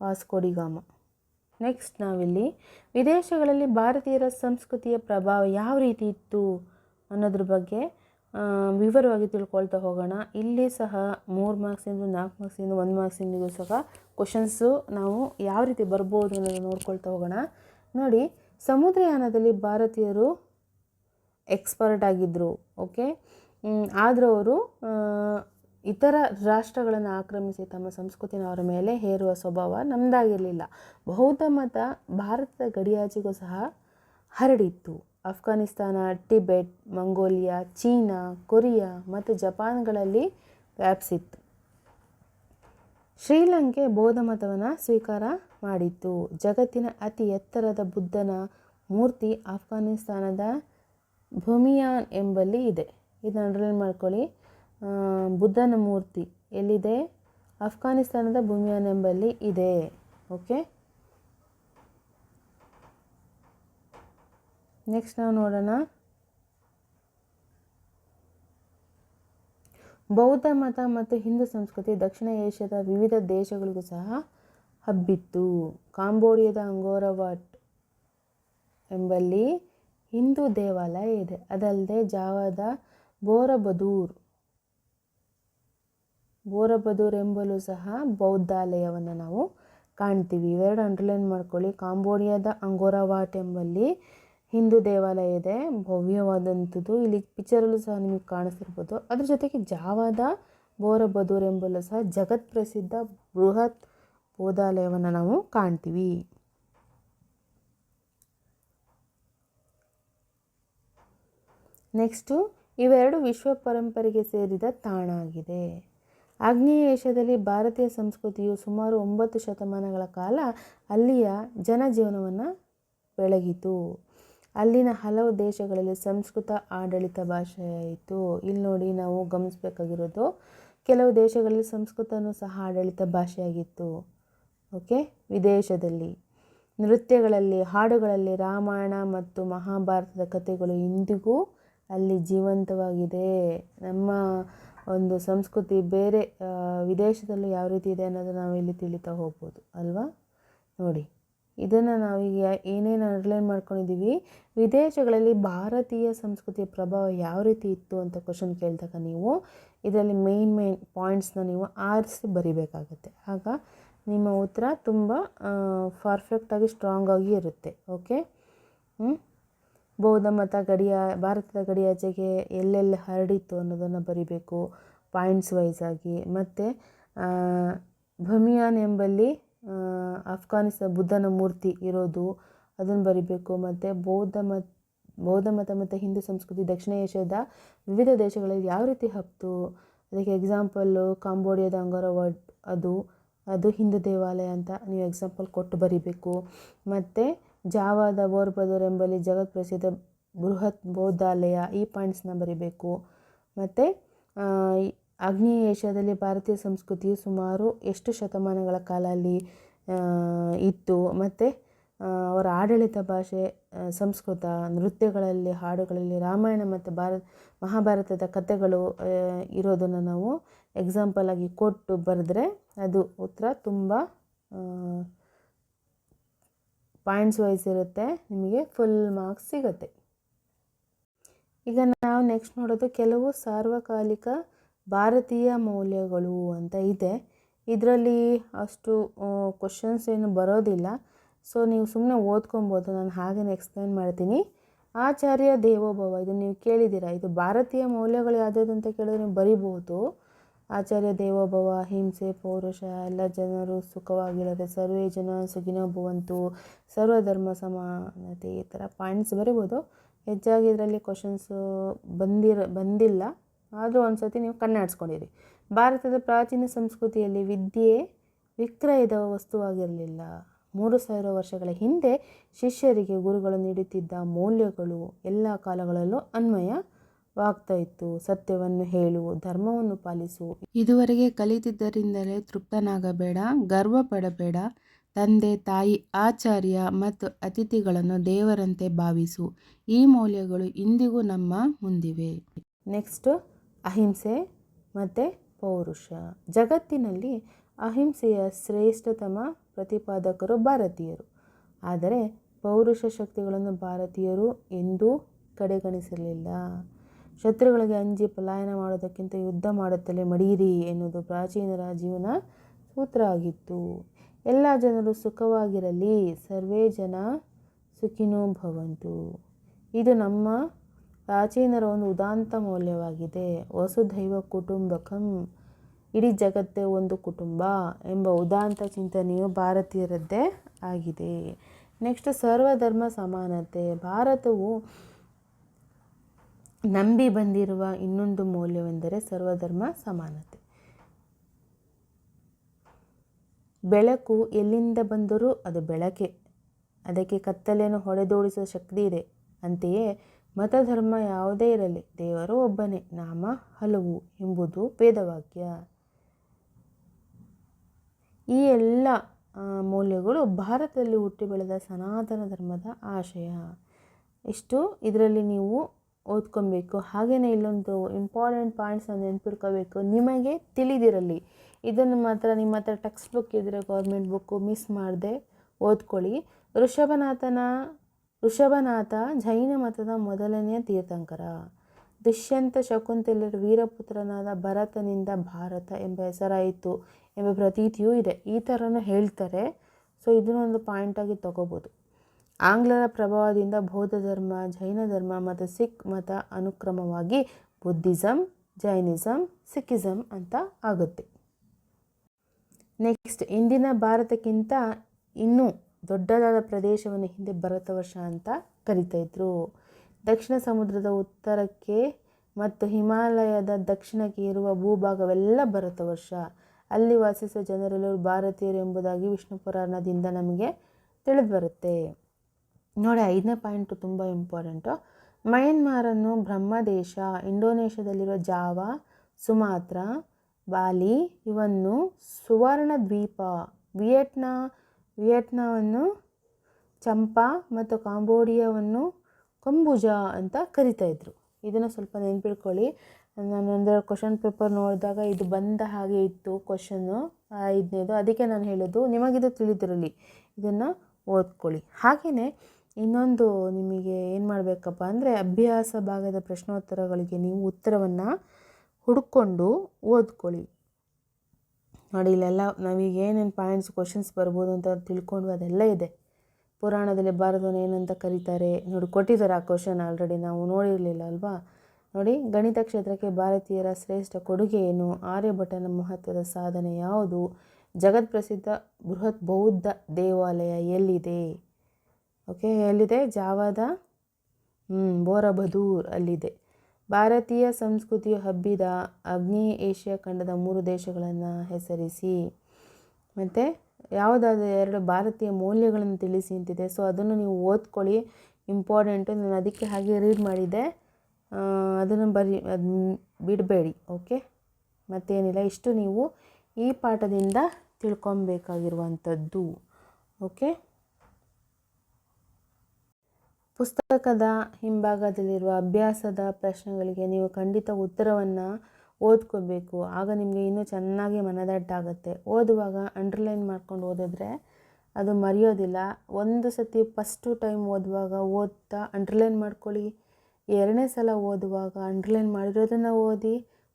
ವಾಸ್ಕೋಡಿಗಾಮ ನೆಕ್ಸ್ಟ್ ನಾವಿಲ್ಲಿ, ವಿದೇಶಗಳಲ್ಲಿ ಭಾರತೀಯರ ಸಂಸ್ಕೃತಿಯ ಪ್ರಭಾವ ಯಾವ ರೀತಿ ಇತ್ತು ಅನ್ನೋದ್ರ ಬಗ್ಗೆ ವಿವರವಾಗಿ ತಿಳ್ಕೊಳ್ತಾ ಹೋಗೋಣ. ಇಲ್ಲಿ ಸಹ ಮೂರು ಮಾರ್ಕ್ಸಿಂದ, ನಾಲ್ಕು ಮಾರ್ಕ್ಸಿಂದ, ಒಂದು ಮಾರ್ಕ್ಸಿಂದಿಗೂ ಸಹ ಕ್ವಶನ್ಸು ನಾವು ಯಾವ ರೀತಿ ಬರ್ಬೋದು ಅನ್ನೋದು ನೋಡ್ಕೊಳ್ತಾ ಹೋಗೋಣ. ನೋಡಿ, ಸಮುದ್ರಯಾನದಲ್ಲಿ ಭಾರತೀಯರು ಎಕ್ಸ್ಪರ್ಟ್ ಆಗಿದ್ದರು ಓಕೆ ಆದರೂ ಅವರು ಇತರ ರಾಷ್ಟ್ರಗಳನ್ನು ಆಕ್ರಮಿಸಿ ತಮ್ಮ ಸಂಸ್ಕೃತಿನ ಅವರ ಮೇಲೆ ಹೇರುವ ಸ್ವಭಾವ ನಮ್ಮದಾಗಿರಲಿಲ್ಲ ಬೌದ್ಧ ಮತ ಭಾರತದ ಗಡಿಯಾಚೆಗೂ ಸಹ ಹರಡಿತ್ತು. Afghanistan Tibet, Mongolia, China, Korea ಮತ್ತು ಜಪಾನ್ಗಳಲ್ಲಿ ವ್ಯಾಪಿಸಿತ್ತು. ಶ್ರೀಲಂಕೆ ಬೌದ್ಧ ಮತವನ್ನು ಸ್ವೀಕಾರ ಮಾಡಿತ್ತು. ಜಗತ್ತಿನ ಅತಿ ಎತ್ತರದ ಬುದ್ಧನ ಮೂರ್ತಿ ಅಫ್ಘಾನಿಸ್ತಾನದ ಭೂಮಿಯಾನ್ ಎಂಬಲ್ಲಿ ಇದೆ. ಇದನ್ನು ಅಂಡರ್ಲೈನ್ ಮಾಡ್ಕೊಳ್ಳಿ. ಬುದ್ಧನ ಮೂರ್ತಿ ಎಲ್ಲಿದೆ? ಅಫ್ಘಾನಿಸ್ತಾನದ ಭೂಮಿಯಾನ್ ಎಂಬಲ್ಲಿ ಇದೆ. ಓಕೆ? ನೆಕ್ಸ್ಟ್ ನಾವು ನೋಡೋಣ. ಬೌದ್ಧ ಮತ ಮತ್ತು ಹಿಂದೂ ಸಂಸ್ಕೃತಿ ದಕ್ಷಿಣ ಏಷ್ಯಾದ ವಿವಿಧ ದೇಶಗಳಿಗೂ ಸಹ ಹಬ್ಬಿತ್ತು. ಕಾಂಬೋಡಿಯಾದ ಅಂಗೋರವಾಟ್ ಎಂಬಲ್ಲಿ ಹಿಂದೂ ದೇವಾಲಯ ಇದೆ. ಅದಲ್ಲದೆ ಜಾವಾದ ಬೋರಬದೂರ್. ಬೋರಬದೂರ್ ಎಂಬಲು ಸಹ ಬೌದ್ಧಾಲಯವನ್ನು ನಾವು ಕಾಣ್ತೀವಿ. ಇವೆರಡು ಅಂಡರ್ಲೈನ್ ಮಾಡ್ಕೊಳ್ಳಿ. ಕಾಂಬೋಡಿಯಾದ ಅಂಗೋರಾವಾಟ್ ಎಂಬಲ್ಲಿ ಹಿಂದೂ ದೇವಾಲಯ ಇದೆ. ಭವ್ಯವಾದಂಥದ್ದು. ಇಲ್ಲಿ ಪಿಕ್ಚರಲ್ಲೂ ಸಹ ನಿಮಗೆ ಕಾಣಿಸ್ತಿರ್ಬೋದು ಅದ್ರ ಜೊತೆಗೆ ಜಾವಾದ ಬೋರಬದೂರ್ ಎಂಬಲ್ಲೂ ಸಹ ಜಗತ್ ಪ್ರಸಿದ್ಧ ಬೃಹತ್ ಬೌದ್ಧಾಲಯವನ್ನು ನಾವು ಕಾಣ್ತೀವಿ. ನೆಕ್ಸ್ಟು ಇವೆರಡು ವಿಶ್ವ ಪರಂಪರೆಗೆ ಸೇರಿದ ತಾಣ ಆಗಿದೆ ಆಗ್ನೇಯ ಏಷ್ಯಾದಲ್ಲಿ ಭಾರತೀಯ ಸಂಸ್ಕೃತಿಯು ಸುಮಾರು ಒಂಬತ್ತು ಶತಮಾನಗಳ ಕಾಲ ಅಲ್ಲಿಯ ಜನಜೀವನವನ್ನು ಬೆಳಗಿತು. ಅಲ್ಲಿನ ಹಲವು ದೇಶಗಳಲ್ಲಿ ಸಂಸ್ಕೃತ ಆಡಳಿತ ಭಾಷೆಯಾಯಿತು ಇಲ್ಲಿ ನೋಡಿ ನಾವು ಗಮನಿಸಬೇಕಾಗಿರೋದು, ಕೆಲವು ದೇಶಗಳಲ್ಲಿ ಸಂಸ್ಕೃತನೂ ಸಹ ಆಡಳಿತ ಭಾಷೆಯಾಗಿತ್ತು. ಓಕೆ? ವಿದೇಶದಲ್ಲಿ. ನೃತ್ಯಗಳಲ್ಲಿ, ಹಾಡುಗಳಲ್ಲಿ ರಾಮಾಯಣ ಮತ್ತು ಮಹಾಭಾರತದ ಕಥೆಗಳು ಇಂದಿಗೂ ಅಲ್ಲಿ ಜೀವಂತವಾಗಿದೆ. ನಮ್ಮ ಒಂದು ಸಂಸ್ಕೃತಿ ಬೇರೆ ವಿದೇಶದಲ್ಲೂ ಯಾವ ರೀತಿ ಇದೆ ಅನ್ನೋದು ನಾವು ಇಲ್ಲಿ ತಿಳಿತಾ ಹೋಗ್ಬೋದು, ಅಲ್ವಾ? ನೋಡಿ, ಇದನ್ನು ನಾವೀಗ ಏನೇನು ಅಂಡರ್ಲೈನ್ ಮಾಡ್ಕೊಂಡಿದ್ದೀವಿ ವಿದೇಶಗಳಲ್ಲಿ ಭಾರತೀಯ ಸಂಸ್ಕೃತಿಯ ಪ್ರಭಾವ ಯಾವ ರೀತಿ ಇತ್ತು ಅಂತ ಕ್ವಶನ್ ಕೇಳಿದಾಗ ನೀವು ಇದರಲ್ಲಿ ಮೇಯ್ನ್ ಮೇನ್ ಪಾಯಿಂಟ್ಸ್ನ ನೀವು ಆರಿಸಿ ಬರಿಬೇಕಾಗತ್ತೆ. ಆಗ ನಿಮ್ಮ ಉತ್ತರ ತುಂಬ ಪರ್ಫೆಕ್ಟಾಗಿ ಸ್ಟ್ರಾಂಗ್ ಆಗಿ ಇರುತ್ತೆ ಓಕೆ ಹ್ಞೂ ಬೌದ್ಧ ಮತ ಗಡಿಯ ಭಾರತದ ಗಡಿಯಾಚೆಗೆ ಎಲ್ಲೆಲ್ಲಿ ಹರಡಿತ್ತು ಅನ್ನೋದನ್ನು ಬರಿಬೇಕು ಪಾಯಿಂಟ್ಸ್ ವೈಸಾಗಿ ಮತ್ತು ಭಮಿಯಾನ್ ಎಂಬಲ್ಲಿ ಆ, ಅಫ್ಘಾನಿಸ್ತಾನ ಬುದ್ಧನ ಮೂರ್ತಿ ಇರೋದು ಅದನ್ನು ಬರಿಬೇಕು. ಮತ್ತು ಬೌದ್ಧ ಮತ ಬೌದ್ಧ ಮತ ಮತ್ತು ಹಿಂದೂ ಸಂಸ್ಕೃತಿ ದಕ್ಷಿಣ ಏಷ್ಯಾದ ವಿವಿಧ ದೇಶಗಳಲ್ಲಿ ಯಾವ ರೀತಿ ಹಬ್ತು? ಅದಕ್ಕೆ ಎಕ್ಸಾಂಪಲ್ಲು ಕಾಂಬೋಡಿಯಾದ ಅಂಗೋರವಾಡ್ ಅದು ಅದು ಹಿಂದೂ ದೇವಾಲಯ ಅಂತ ನೀವು ಎಕ್ಸಾಂಪಲ್ ಕೊಟ್ಟು ಬರಿಬೇಕು. ಮತ್ತು ಜಾವಾದ ಬೋರ್ಬದೂರ್ ಎಂಬಲ್ಲಿ ಜಗತ್ ಪ್ರಸಿದ್ಧ ಬೃಹತ್ ಬೌದ್ಧಾಲಯ ಈ ಪಾಯಿಂಟ್ಸ್ನ ಬರಿಬೇಕು. ಮತ್ತು ಆಗ್ನೇಯ ಏಷ್ಯಾದಲ್ಲಿ ಭಾರತೀಯ ಸಂಸ್ಕೃತಿಯು ಸುಮಾರು ಎಷ್ಟು ಶತಮಾನಗಳ ಕಾಲ ಅಲ್ಲಿ ಇತ್ತು? ಮತ್ತು ಅವರ ಆಡಳಿತ ಭಾಷೆ ಸಂಸ್ಕೃತ, ನೃತ್ಯಗಳಲ್ಲಿ, ಹಾಡುಗಳಲ್ಲಿ, ರಾಮಾಯಣ ಮತ್ತು ಭಾರತ ಮಹಾಭಾರತದ ಕಥೆಗಳು ಇರೋದನ್ನು ನಾವು ಎಕ್ಸಾಂಪಲ್ ಆಗಿ ಕೊಟ್ಟು ಬರೆದ್ರೆ ಅದು ಉತ್ತರ ತುಂಬ ಪಾಯಿಂಟ್ಸ್ ವೈಸ್ ಇರುತ್ತೆ, ನಿಮಗೆ ಫುಲ್ ಮಾರ್ಕ್ಸ್ ಸಿಗುತ್ತೆ. ಈಗ ನಾವು ನೆಕ್ಸ್ಟ್ ನೋಡೋದು ಕೆಲವು ಸಾರ್ವಕಾಲಿಕ ಭಾರತೀಯ ಮೌಲ್ಯಗಳು ಅಂತ ಇದೆ. ಇದರಲ್ಲಿ ಅಷ್ಟು ಕ್ವಶನ್ಸ್ ಏನು ಬರೋದಿಲ್ಲ. ಸೊ ನೀವು ಸುಮ್ಮನೆ ಓದ್ಕೊಬೋದು, ನಾನು ಹಾಗೇನೆ ಎಕ್ಸ್ಪ್ಲೈನ್ ಮಾಡ್ತೀನಿ. ಆಚಾರ್ಯ ದೇವೋಭವ, ಇದು ನೀವು ಕೇಳಿದ್ದೀರಾ? ಇದು ಭಾರತೀಯ ಮೌಲ್ಯಗಳು ಯಾವ್ದು ಅಂತ ಕೇಳಿದ್ರೆ ನೀವು ಬರಿಬೋದು. ಆಚಾರ್ಯ ದೇವೋಭವ, ಹಿಂಸೆ, ಪೌರುಷ, ಎಲ್ಲ ಜನರು ಸುಖವಾಗಿರದೆ ಸರ್ವೇ ಜನ ಸುಖಿನೋ ಭವಂತು ಸರ್ವಧರ್ಮ ಸಮಾನತೆ ಈ ಥರ ಪಾಯಿಂಟ್ಸ್ ಬರಿಬೋದು. ಹೆಚ್ಚಾಗಿ ಇದರಲ್ಲಿ ಕ್ವಶನ್ಸು ಬಂದಿರ, ಬಂದಿಲ್ಲ. ಆದರೂ ಒಂದು ಸತಿ ನೀವು ಕಣ್ಣಾಡಿಸ್ಕೊಂಡಿರಿ. ಭಾರತದ ಪ್ರಾಚೀನ ಸಂಸ್ಕೃತಿಯಲ್ಲಿ ವಿದ್ಯೆ ವಿಕ್ರಯದ ವಸ್ತುವಾಗಿರಲಿಲ್ಲ. ಮೂರು ಸಾವಿರ ವರ್ಷಗಳ ಹಿಂದೆ ಶಿಷ್ಯರಿಗೆ ಗುರುಗಳು ನೀಡುತ್ತಿದ್ದ ಮೌಲ್ಯಗಳು ಎಲ್ಲ ಕಾಲಗಳಲ್ಲೂ ಅನ್ವಯವಾಗ್ತಾ ಇತ್ತು ಸತ್ಯವನ್ನು ಹೇಳು ಧರ್ಮವನ್ನು ಪಾಲಿಸು ಇದುವರೆಗೆ ಕಲಿತಿದ್ದರಿಂದಲೇ ತೃಪ್ತನಾಗಬೇಡ ಗರ್ವ ಪಡಬೇಡ ತಂದೆ ತಾಯಿ ಆಚಾರ್ಯ ಮತ್ತು ಅತಿಥಿಗಳನ್ನು ದೇವರಂತೆ ಭಾವಿಸು. ಈ ಮೌಲ್ಯಗಳು ಇಂದಿಗೂ ನಮ್ಮ ಮುಂದಿವೆ. ನೆಕ್ಸ್ಟ್ ಅಹಿಂಸೆ ಮತ್ತು ಪೌರುಷ. ಜಗತ್ತಿನಲ್ಲಿ ಅಹಿಂಸೆಯ ಶ್ರೇಷ್ಠತಮ ಪ್ರತಿಪಾದಕರು ಭಾರತೀಯರು. ಆದರೆ ಪೌರುಷ ಶಕ್ತಿಗಳನ್ನು ಭಾರತೀಯರು ಎಂದೂ ಕಡೆಗಣಿಸಿರಲಿಲ್ಲ ಶತ್ರುಗಳಿಗೆ ಅಂಜಿ ಪಲಾಯನ ಮಾಡೋದಕ್ಕಿಂತ ಯುದ್ಧ ಮಾಡುತ್ತಲೇ ಮಡಿಯಿರಿ ಎನ್ನುವುದು ಪ್ರಾಚೀನರ ಜೀವನ ಸೂತ್ರ ಆಗಿತ್ತು ಎಲ್ಲ ಜನರು ಸುಖವಾಗಿರಲಿ, ಸರ್ವೇ ಜನ ಸುಖಿನೋ ಭವಂತು. ಇದು ನಮ್ಮ ಪ್ರಾಚೀನರ ಒಂದು ಉದಾಂತ ಮೌಲ್ಯವಾಗಿದೆ. ವಸುಧೈವ ಕುಟುಂಬಕಂ, ಇಡೀ ಜಗತ್ತೇ ಒಂದು ಕುಟುಂಬ ಎಂಬ ಉದಾಂತ ಚಿಂತನೆಯು ಭಾರತೀಯರದ್ದೇ ಆಗಿದೆ. ನೆಕ್ಸ್ಟ್ ಸರ್ವಧರ್ಮ ಸಮಾನತೆ, ಭಾರತವು ನಂಬಿ ಬಂದಿರುವ ಇನ್ನೊಂದು ಮೌಲ್ಯವೆಂದರೆ ಸರ್ವಧರ್ಮ ಸಮಾನತೆ. ಬೆಳಕು ಎಲ್ಲಿಂದ ಬಂದರೂ ಅದು ಬೆಳಕೆ. ಅದಕ್ಕೆ ಕತ್ತಲೆಯನ್ನು ಹೊಡೆದೋಡಿಸುವ ಶಕ್ತಿ ಇದೆ. ಅಂತೆಯೇ ಮತಧರ್ಮ ಯಾವುದೇ ಇರಲಿ, ದೇವರು ಒಬ್ಬನೇ, ನಾಮ ಹಲವು ಎಂಬುದು ವೇದವಾಕ್ಯ. ಈ ಎಲ್ಲ ಮೌಲ್ಯಗಳು ಭಾರತದಲ್ಲಿ ಹುಟ್ಟಿ ಬೆಳೆದ ಸನಾತನ ಧರ್ಮದ ಆಶಯ. ಇಷ್ಟು. ಇದರಲ್ಲಿ ನೀವು ಓದ್ಕೊಬೇಕು. ಹಾಗೆಯೇ ಇಲ್ಲೊಂದು ಇಂಪಾರ್ಟೆಂಟ್ ಪಾಯಿಂಟ್ಸನ್ನು ನೆನ್ಪಿಟ್ಕೋಬೇಕು ನಿಮಗೆ ತಿಳಿದಿರಲಿ. ಇದನ್ನು ಮಾತ್ರ ನಿಮ್ಮ ಹತ್ರ ಟೆಕ್ಸ್ಟ್ ಬುಕ್ ಇದ್ದರೆ ಗೌರ್ಮೆಂಟ್ ಬುಕ್ಕು ಮಿಸ್ ಮಾಡದೆ ಓದ್ಕೊಳ್ಳಿ. ಋಷಭನಾಥನ, ಋಷಭನಾಥ ಜೈನ ಮತದ ಮೊದಲನೆಯ ತೀರ್ಥಂಕರ. ದುಷ್ಯಂತ ಶಕುಂತಲರ ವೀರಪುತ್ರನಾದ ಭರತನಿಂದ ಭಾರತ ಎಂಬ ಹೆಸರಾಯಿತು ಎಂಬ ಪ್ರತೀತಿಯೂ ಇದೆ. ಈ ಥರನೂ ಹೇಳ್ತಾರೆ. ಸೊ ಇದನ್ನೊಂದು ಪಾಯಿಂಟಾಗಿ ತಗೋಬೋದು. ಆಂಗ್ಲರ ಪ್ರಭಾವದಿಂದ ಬೌದ್ಧ ಧರ್ಮ, ಜೈನ ಧರ್ಮ ಮತ್ತು ಸಿಖ್ ಮತ ಅನುಕ್ರಮವಾಗಿ ಬುದ್ಧಿಸಮ್ ಜೈನಿಸಮ್ ಸಿಖಿಸಮ್ ಅಂತ ಆಗುತ್ತೆ. ನೆಕ್ಸ್ಟ್, ಇಂದಿನ ಭಾರತಕ್ಕಿಂತ ಇನ್ನೂ ದೊಡ್ಡದಾದ ಪ್ರದೇಶವನ್ನು ಹಿಂದೆ ಭರತವರ್ಷ ಅಂತ ಕರಿತಾ ಇದ್ರು. ದಕ್ಷಿಣ ಸಮುದ್ರದ ಉತ್ತರಕ್ಕೆ ಮತ್ತು ಹಿಮಾಲಯದ ದಕ್ಷಿಣಕ್ಕೆ ಇರುವ ಭೂಭಾಗವೆಲ್ಲ ಭರತವರ್ಷ ಅಲ್ಲಿ ವಾಸಿಸುವ ಜನರೆಲ್ಲರೂ ಭಾರತೀಯರು ಎಂಬುದಾಗಿ ವಿಷ್ಣು ಪುರಾಣದಿಂದ ನಮಗೆ ತಿಳಿದು ಬರುತ್ತೆ. ನೋಡಿ, ಐದನೇ ಪಾಯಿಂಟು ತುಂಬ ಇಂಪಾರ್ಟೆಂಟು ಮಯನ್ಮಾರನ್ನು ಬ್ರಹ್ಮದೇಶ ಇಂಡೋನೇಷ್ಯಾದಲ್ಲಿರುವ ಜಾವಾ ಸುಮಾತ್ರ ಬಾಲಿ ಇವನ್ನು ಸುವರ್ಣ ದ್ವೀಪ ವಿಯೆಟ್ನಾ ವಿಯೆಟ್ನಾವನ್ನು ಚಂಪಾ ಮತ್ತು ಕಾಂಬೋಡಿಯಾವನ್ನು ಕಂಬುಜ ಅಂತ ಕರಿತಾ ಇದ್ರು. ಇದನ್ನು ಸ್ವಲ್ಪ ನೆನ್ಪಿಟ್ಕೊಳ್ಳಿ ನಾನು ಅಂದರೆ ಕ್ವಶನ್ ಪೇಪರ್ ನೋಡಿದಾಗ ಇದು ಬಂದ ಹಾಗೆ ಇತ್ತು ಕ್ವಶನ್ನು ಐದನೇದು. ಅದಕ್ಕೆ ನಾನು ಹೇಳೋದು, ನಿಮಗಿದು ತಿಳಿದಿರಲಿ. ಇದನ್ನು ಓದ್ಕೊಳ್ಳಿ. ಹಾಗೆಯೇ ಇನ್ನೊಂದು ನಿಮಗೆ ಏನು ಮಾಡಬೇಕಪ್ಪ ಅಂದರೆ ಅಭ್ಯಾಸ ಭಾಗದ ಪ್ರಶ್ನೋತ್ತರಗಳಿಗೆ ನೀವು ಉತ್ತರವನ್ನು ಹುಡ್ಕೊಂಡು ಓದ್ಕೊಳ್ಳಿ. ನೋಡಿ, ಇಲ್ಲೆಲ್ಲ ಏನೇನು ಪಾಯಿಂಟ್ಸ್ ಕ್ವಶನ್ಸ್ ಬರ್ಬೋದು ಅಂತ ತಿಳ್ಕೊಂಡು ಅದೆಲ್ಲ ಇದೆ. ಪುರಾಣದಲ್ಲಿ ಭಾರತವನ್ನು ಏನಂತ ಕರೀತಾರೆ? ನೋಡಿ, ಕೊಟ್ಟಿದ್ದಾರೆ ಆ ಕ್ವಶನ್ ಆಲ್ರೆಡಿ ನಾವು ನೋಡಿರಲಿಲ್ಲ ಅಲ್ವಾ? ನೋಡಿ, ಗಣಿತ ಕ್ಷೇತ್ರಕ್ಕೆ ಭಾರತೀಯರ ಶ್ರೇಷ್ಠ ಕೊಡುಗೆ ಏನು? ಆರ್ಯಭಟನ ಮಹತ್ವದ ಸಾಧನೆ ಯಾವುದು? ಜಗತ್ಪ್ರಸಿದ್ಧ ಬೃಹತ್ ಬೌದ್ಧ ದೇವಾಲಯ ಎಲ್ಲಿದೆ? ಓಕೆ, ಎಲ್ಲಿದೆ? ಜಾವಾದ? ಬೋರಬದೂರ್ ಅಲ್ಲಿದೆ. ಭಾರತೀಯ ಸಂಸ್ಕೃತಿಯು ಹಬ್ಬಿದ ಅಗ್ನಿ ಏಷ್ಯಾ ಖಂಡದ ಮೂರು ದೇಶಗಳನ್ನು ಹೆಸರಿಸಿ, ಮತ್ತು ಯಾವುದಾದ್ರೂ ಎರಡು ಭಾರತೀಯ ಮೌಲ್ಯಗಳನ್ನು ತಿಳಿಸಿ ಅಂತಿದೆ. ಸೊ ಅದನ್ನು ನೀವು ಓದ್ಕೊಳ್ಳಿ. ಇಂಪಾರ್ಟೆಂಟು ನಾನು ಅದಕ್ಕೆ ಹಾಗೆ ರೀಡ್ ಮಾಡಿದ್ದೆ. ಅದನ್ನು ಬರಿ, ಅದು ಬಿಡಬೇಡಿ, ಓಕೆ? ಮತ್ತೇನಿಲ್ಲ, ಇಷ್ಟು ನೀವು ಈ ಪಾಠದಿಂದ ತಿಳ್ಕೊಬೇಕಾಗಿರುವಂಥದ್ದು, ಓಕೆ? ಪುಸ್ತಕದ ಹಿಂಭಾಗದಲ್ಲಿರುವ ಅಭ್ಯಾಸದ ಪ್ರಶ್ನೆಗಳಿಗೆ ನೀವು ಖಂಡಿತ ಉತ್ತರವನ್ನು ಓದ್ಕೋಬೇಕು. ಆಗ ನಿಮಗೆ ಇನ್ನೂ ಚೆನ್ನಾಗಿ ಮನದಟ್ಟಾಗುತ್ತೆ. ಓದುವಾಗ ಅಂಡರ್ಲೈನ್ ಮಾಡ್ಕೊಂಡು ಓದಿದ್ರೆ ಅದು ಮರೆಯೋದಿಲ್ಲ. ಒಂದು ಸತಿ ಫಸ್ಟು ಟೈಮ್ ಓದುವಾಗ ಓದ್ತಾ ಅಂಡರ್ಲೈನ್ ಮಾಡ್ಕೊಳ್ಳಿ. ಎರಡನೇ ಸಲ ಓದುವಾಗ ಅಂಡರ್ಲೈನ್ ಮಾಡಿರೋದನ್ನು ಓದಿ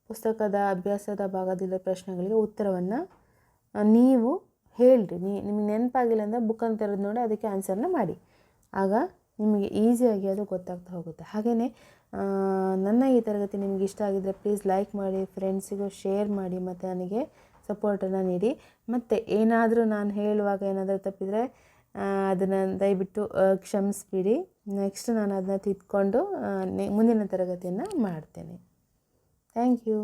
ಪುಸ್ತಕದ ಅಭ್ಯಾಸದ ಭಾಗದಲ್ಲಿರೋ ಪ್ರಶ್ನೆಗಳಿಗೆ ಉತ್ತರವನ್ನು ನೀವು ಹೇಳ್ರಿ. ನೀ, ನಿಮಗೆ ನೆನಪಾಗಿಲ್ಲ ಅಂದರೆ ಬುಕ್ಕನ್ನು ತೆರೆದು ನೋಡಿ, ಅದಕ್ಕೆ ಆನ್ಸರ್ನ ಮಾಡಿ. ಆಗ ನಿಮಗೆ ಈಸಿಯಾಗಿ ಅದು ಗೊತ್ತಾಗ್ತಾ ಹೋಗುತ್ತೆ. ಹಾಗೆಯೇ ನನ್ನ ಈ ತರಗತಿ ನಿಮಗೆ ಇಷ್ಟ ಆಗಿದ್ದರೆ ಪ್ಲೀಸ್ ಲೈಕ್ ಮಾಡಿ ಫ್ರೆಂಡ್ಸಿಗೂ ಶೇರ್ ಮಾಡಿ, ಮತ್ತು ನನಗೆ ಸಪೋರ್ಟನ್ನು ನೀಡಿ. ಮತ್ತು ಏನಾದರೂ ನಾನು ಹೇಳುವಾಗ ಏನಾದರೂ ತಪ್ಪಿದರೆ ಅದನ್ನು ದಯವಿಟ್ಟು ಕ್ಷಮಿಸ್ಬಿಡಿ. ನೆಕ್ಸ್ಟ್ ನಾನು ಅದನ್ನ ತಿದ್ಕೊಂಡು ಮುಂದಿನ ತರಗತಿಯನ್ನು ಮಾಡ್ತೇನೆ. Thank you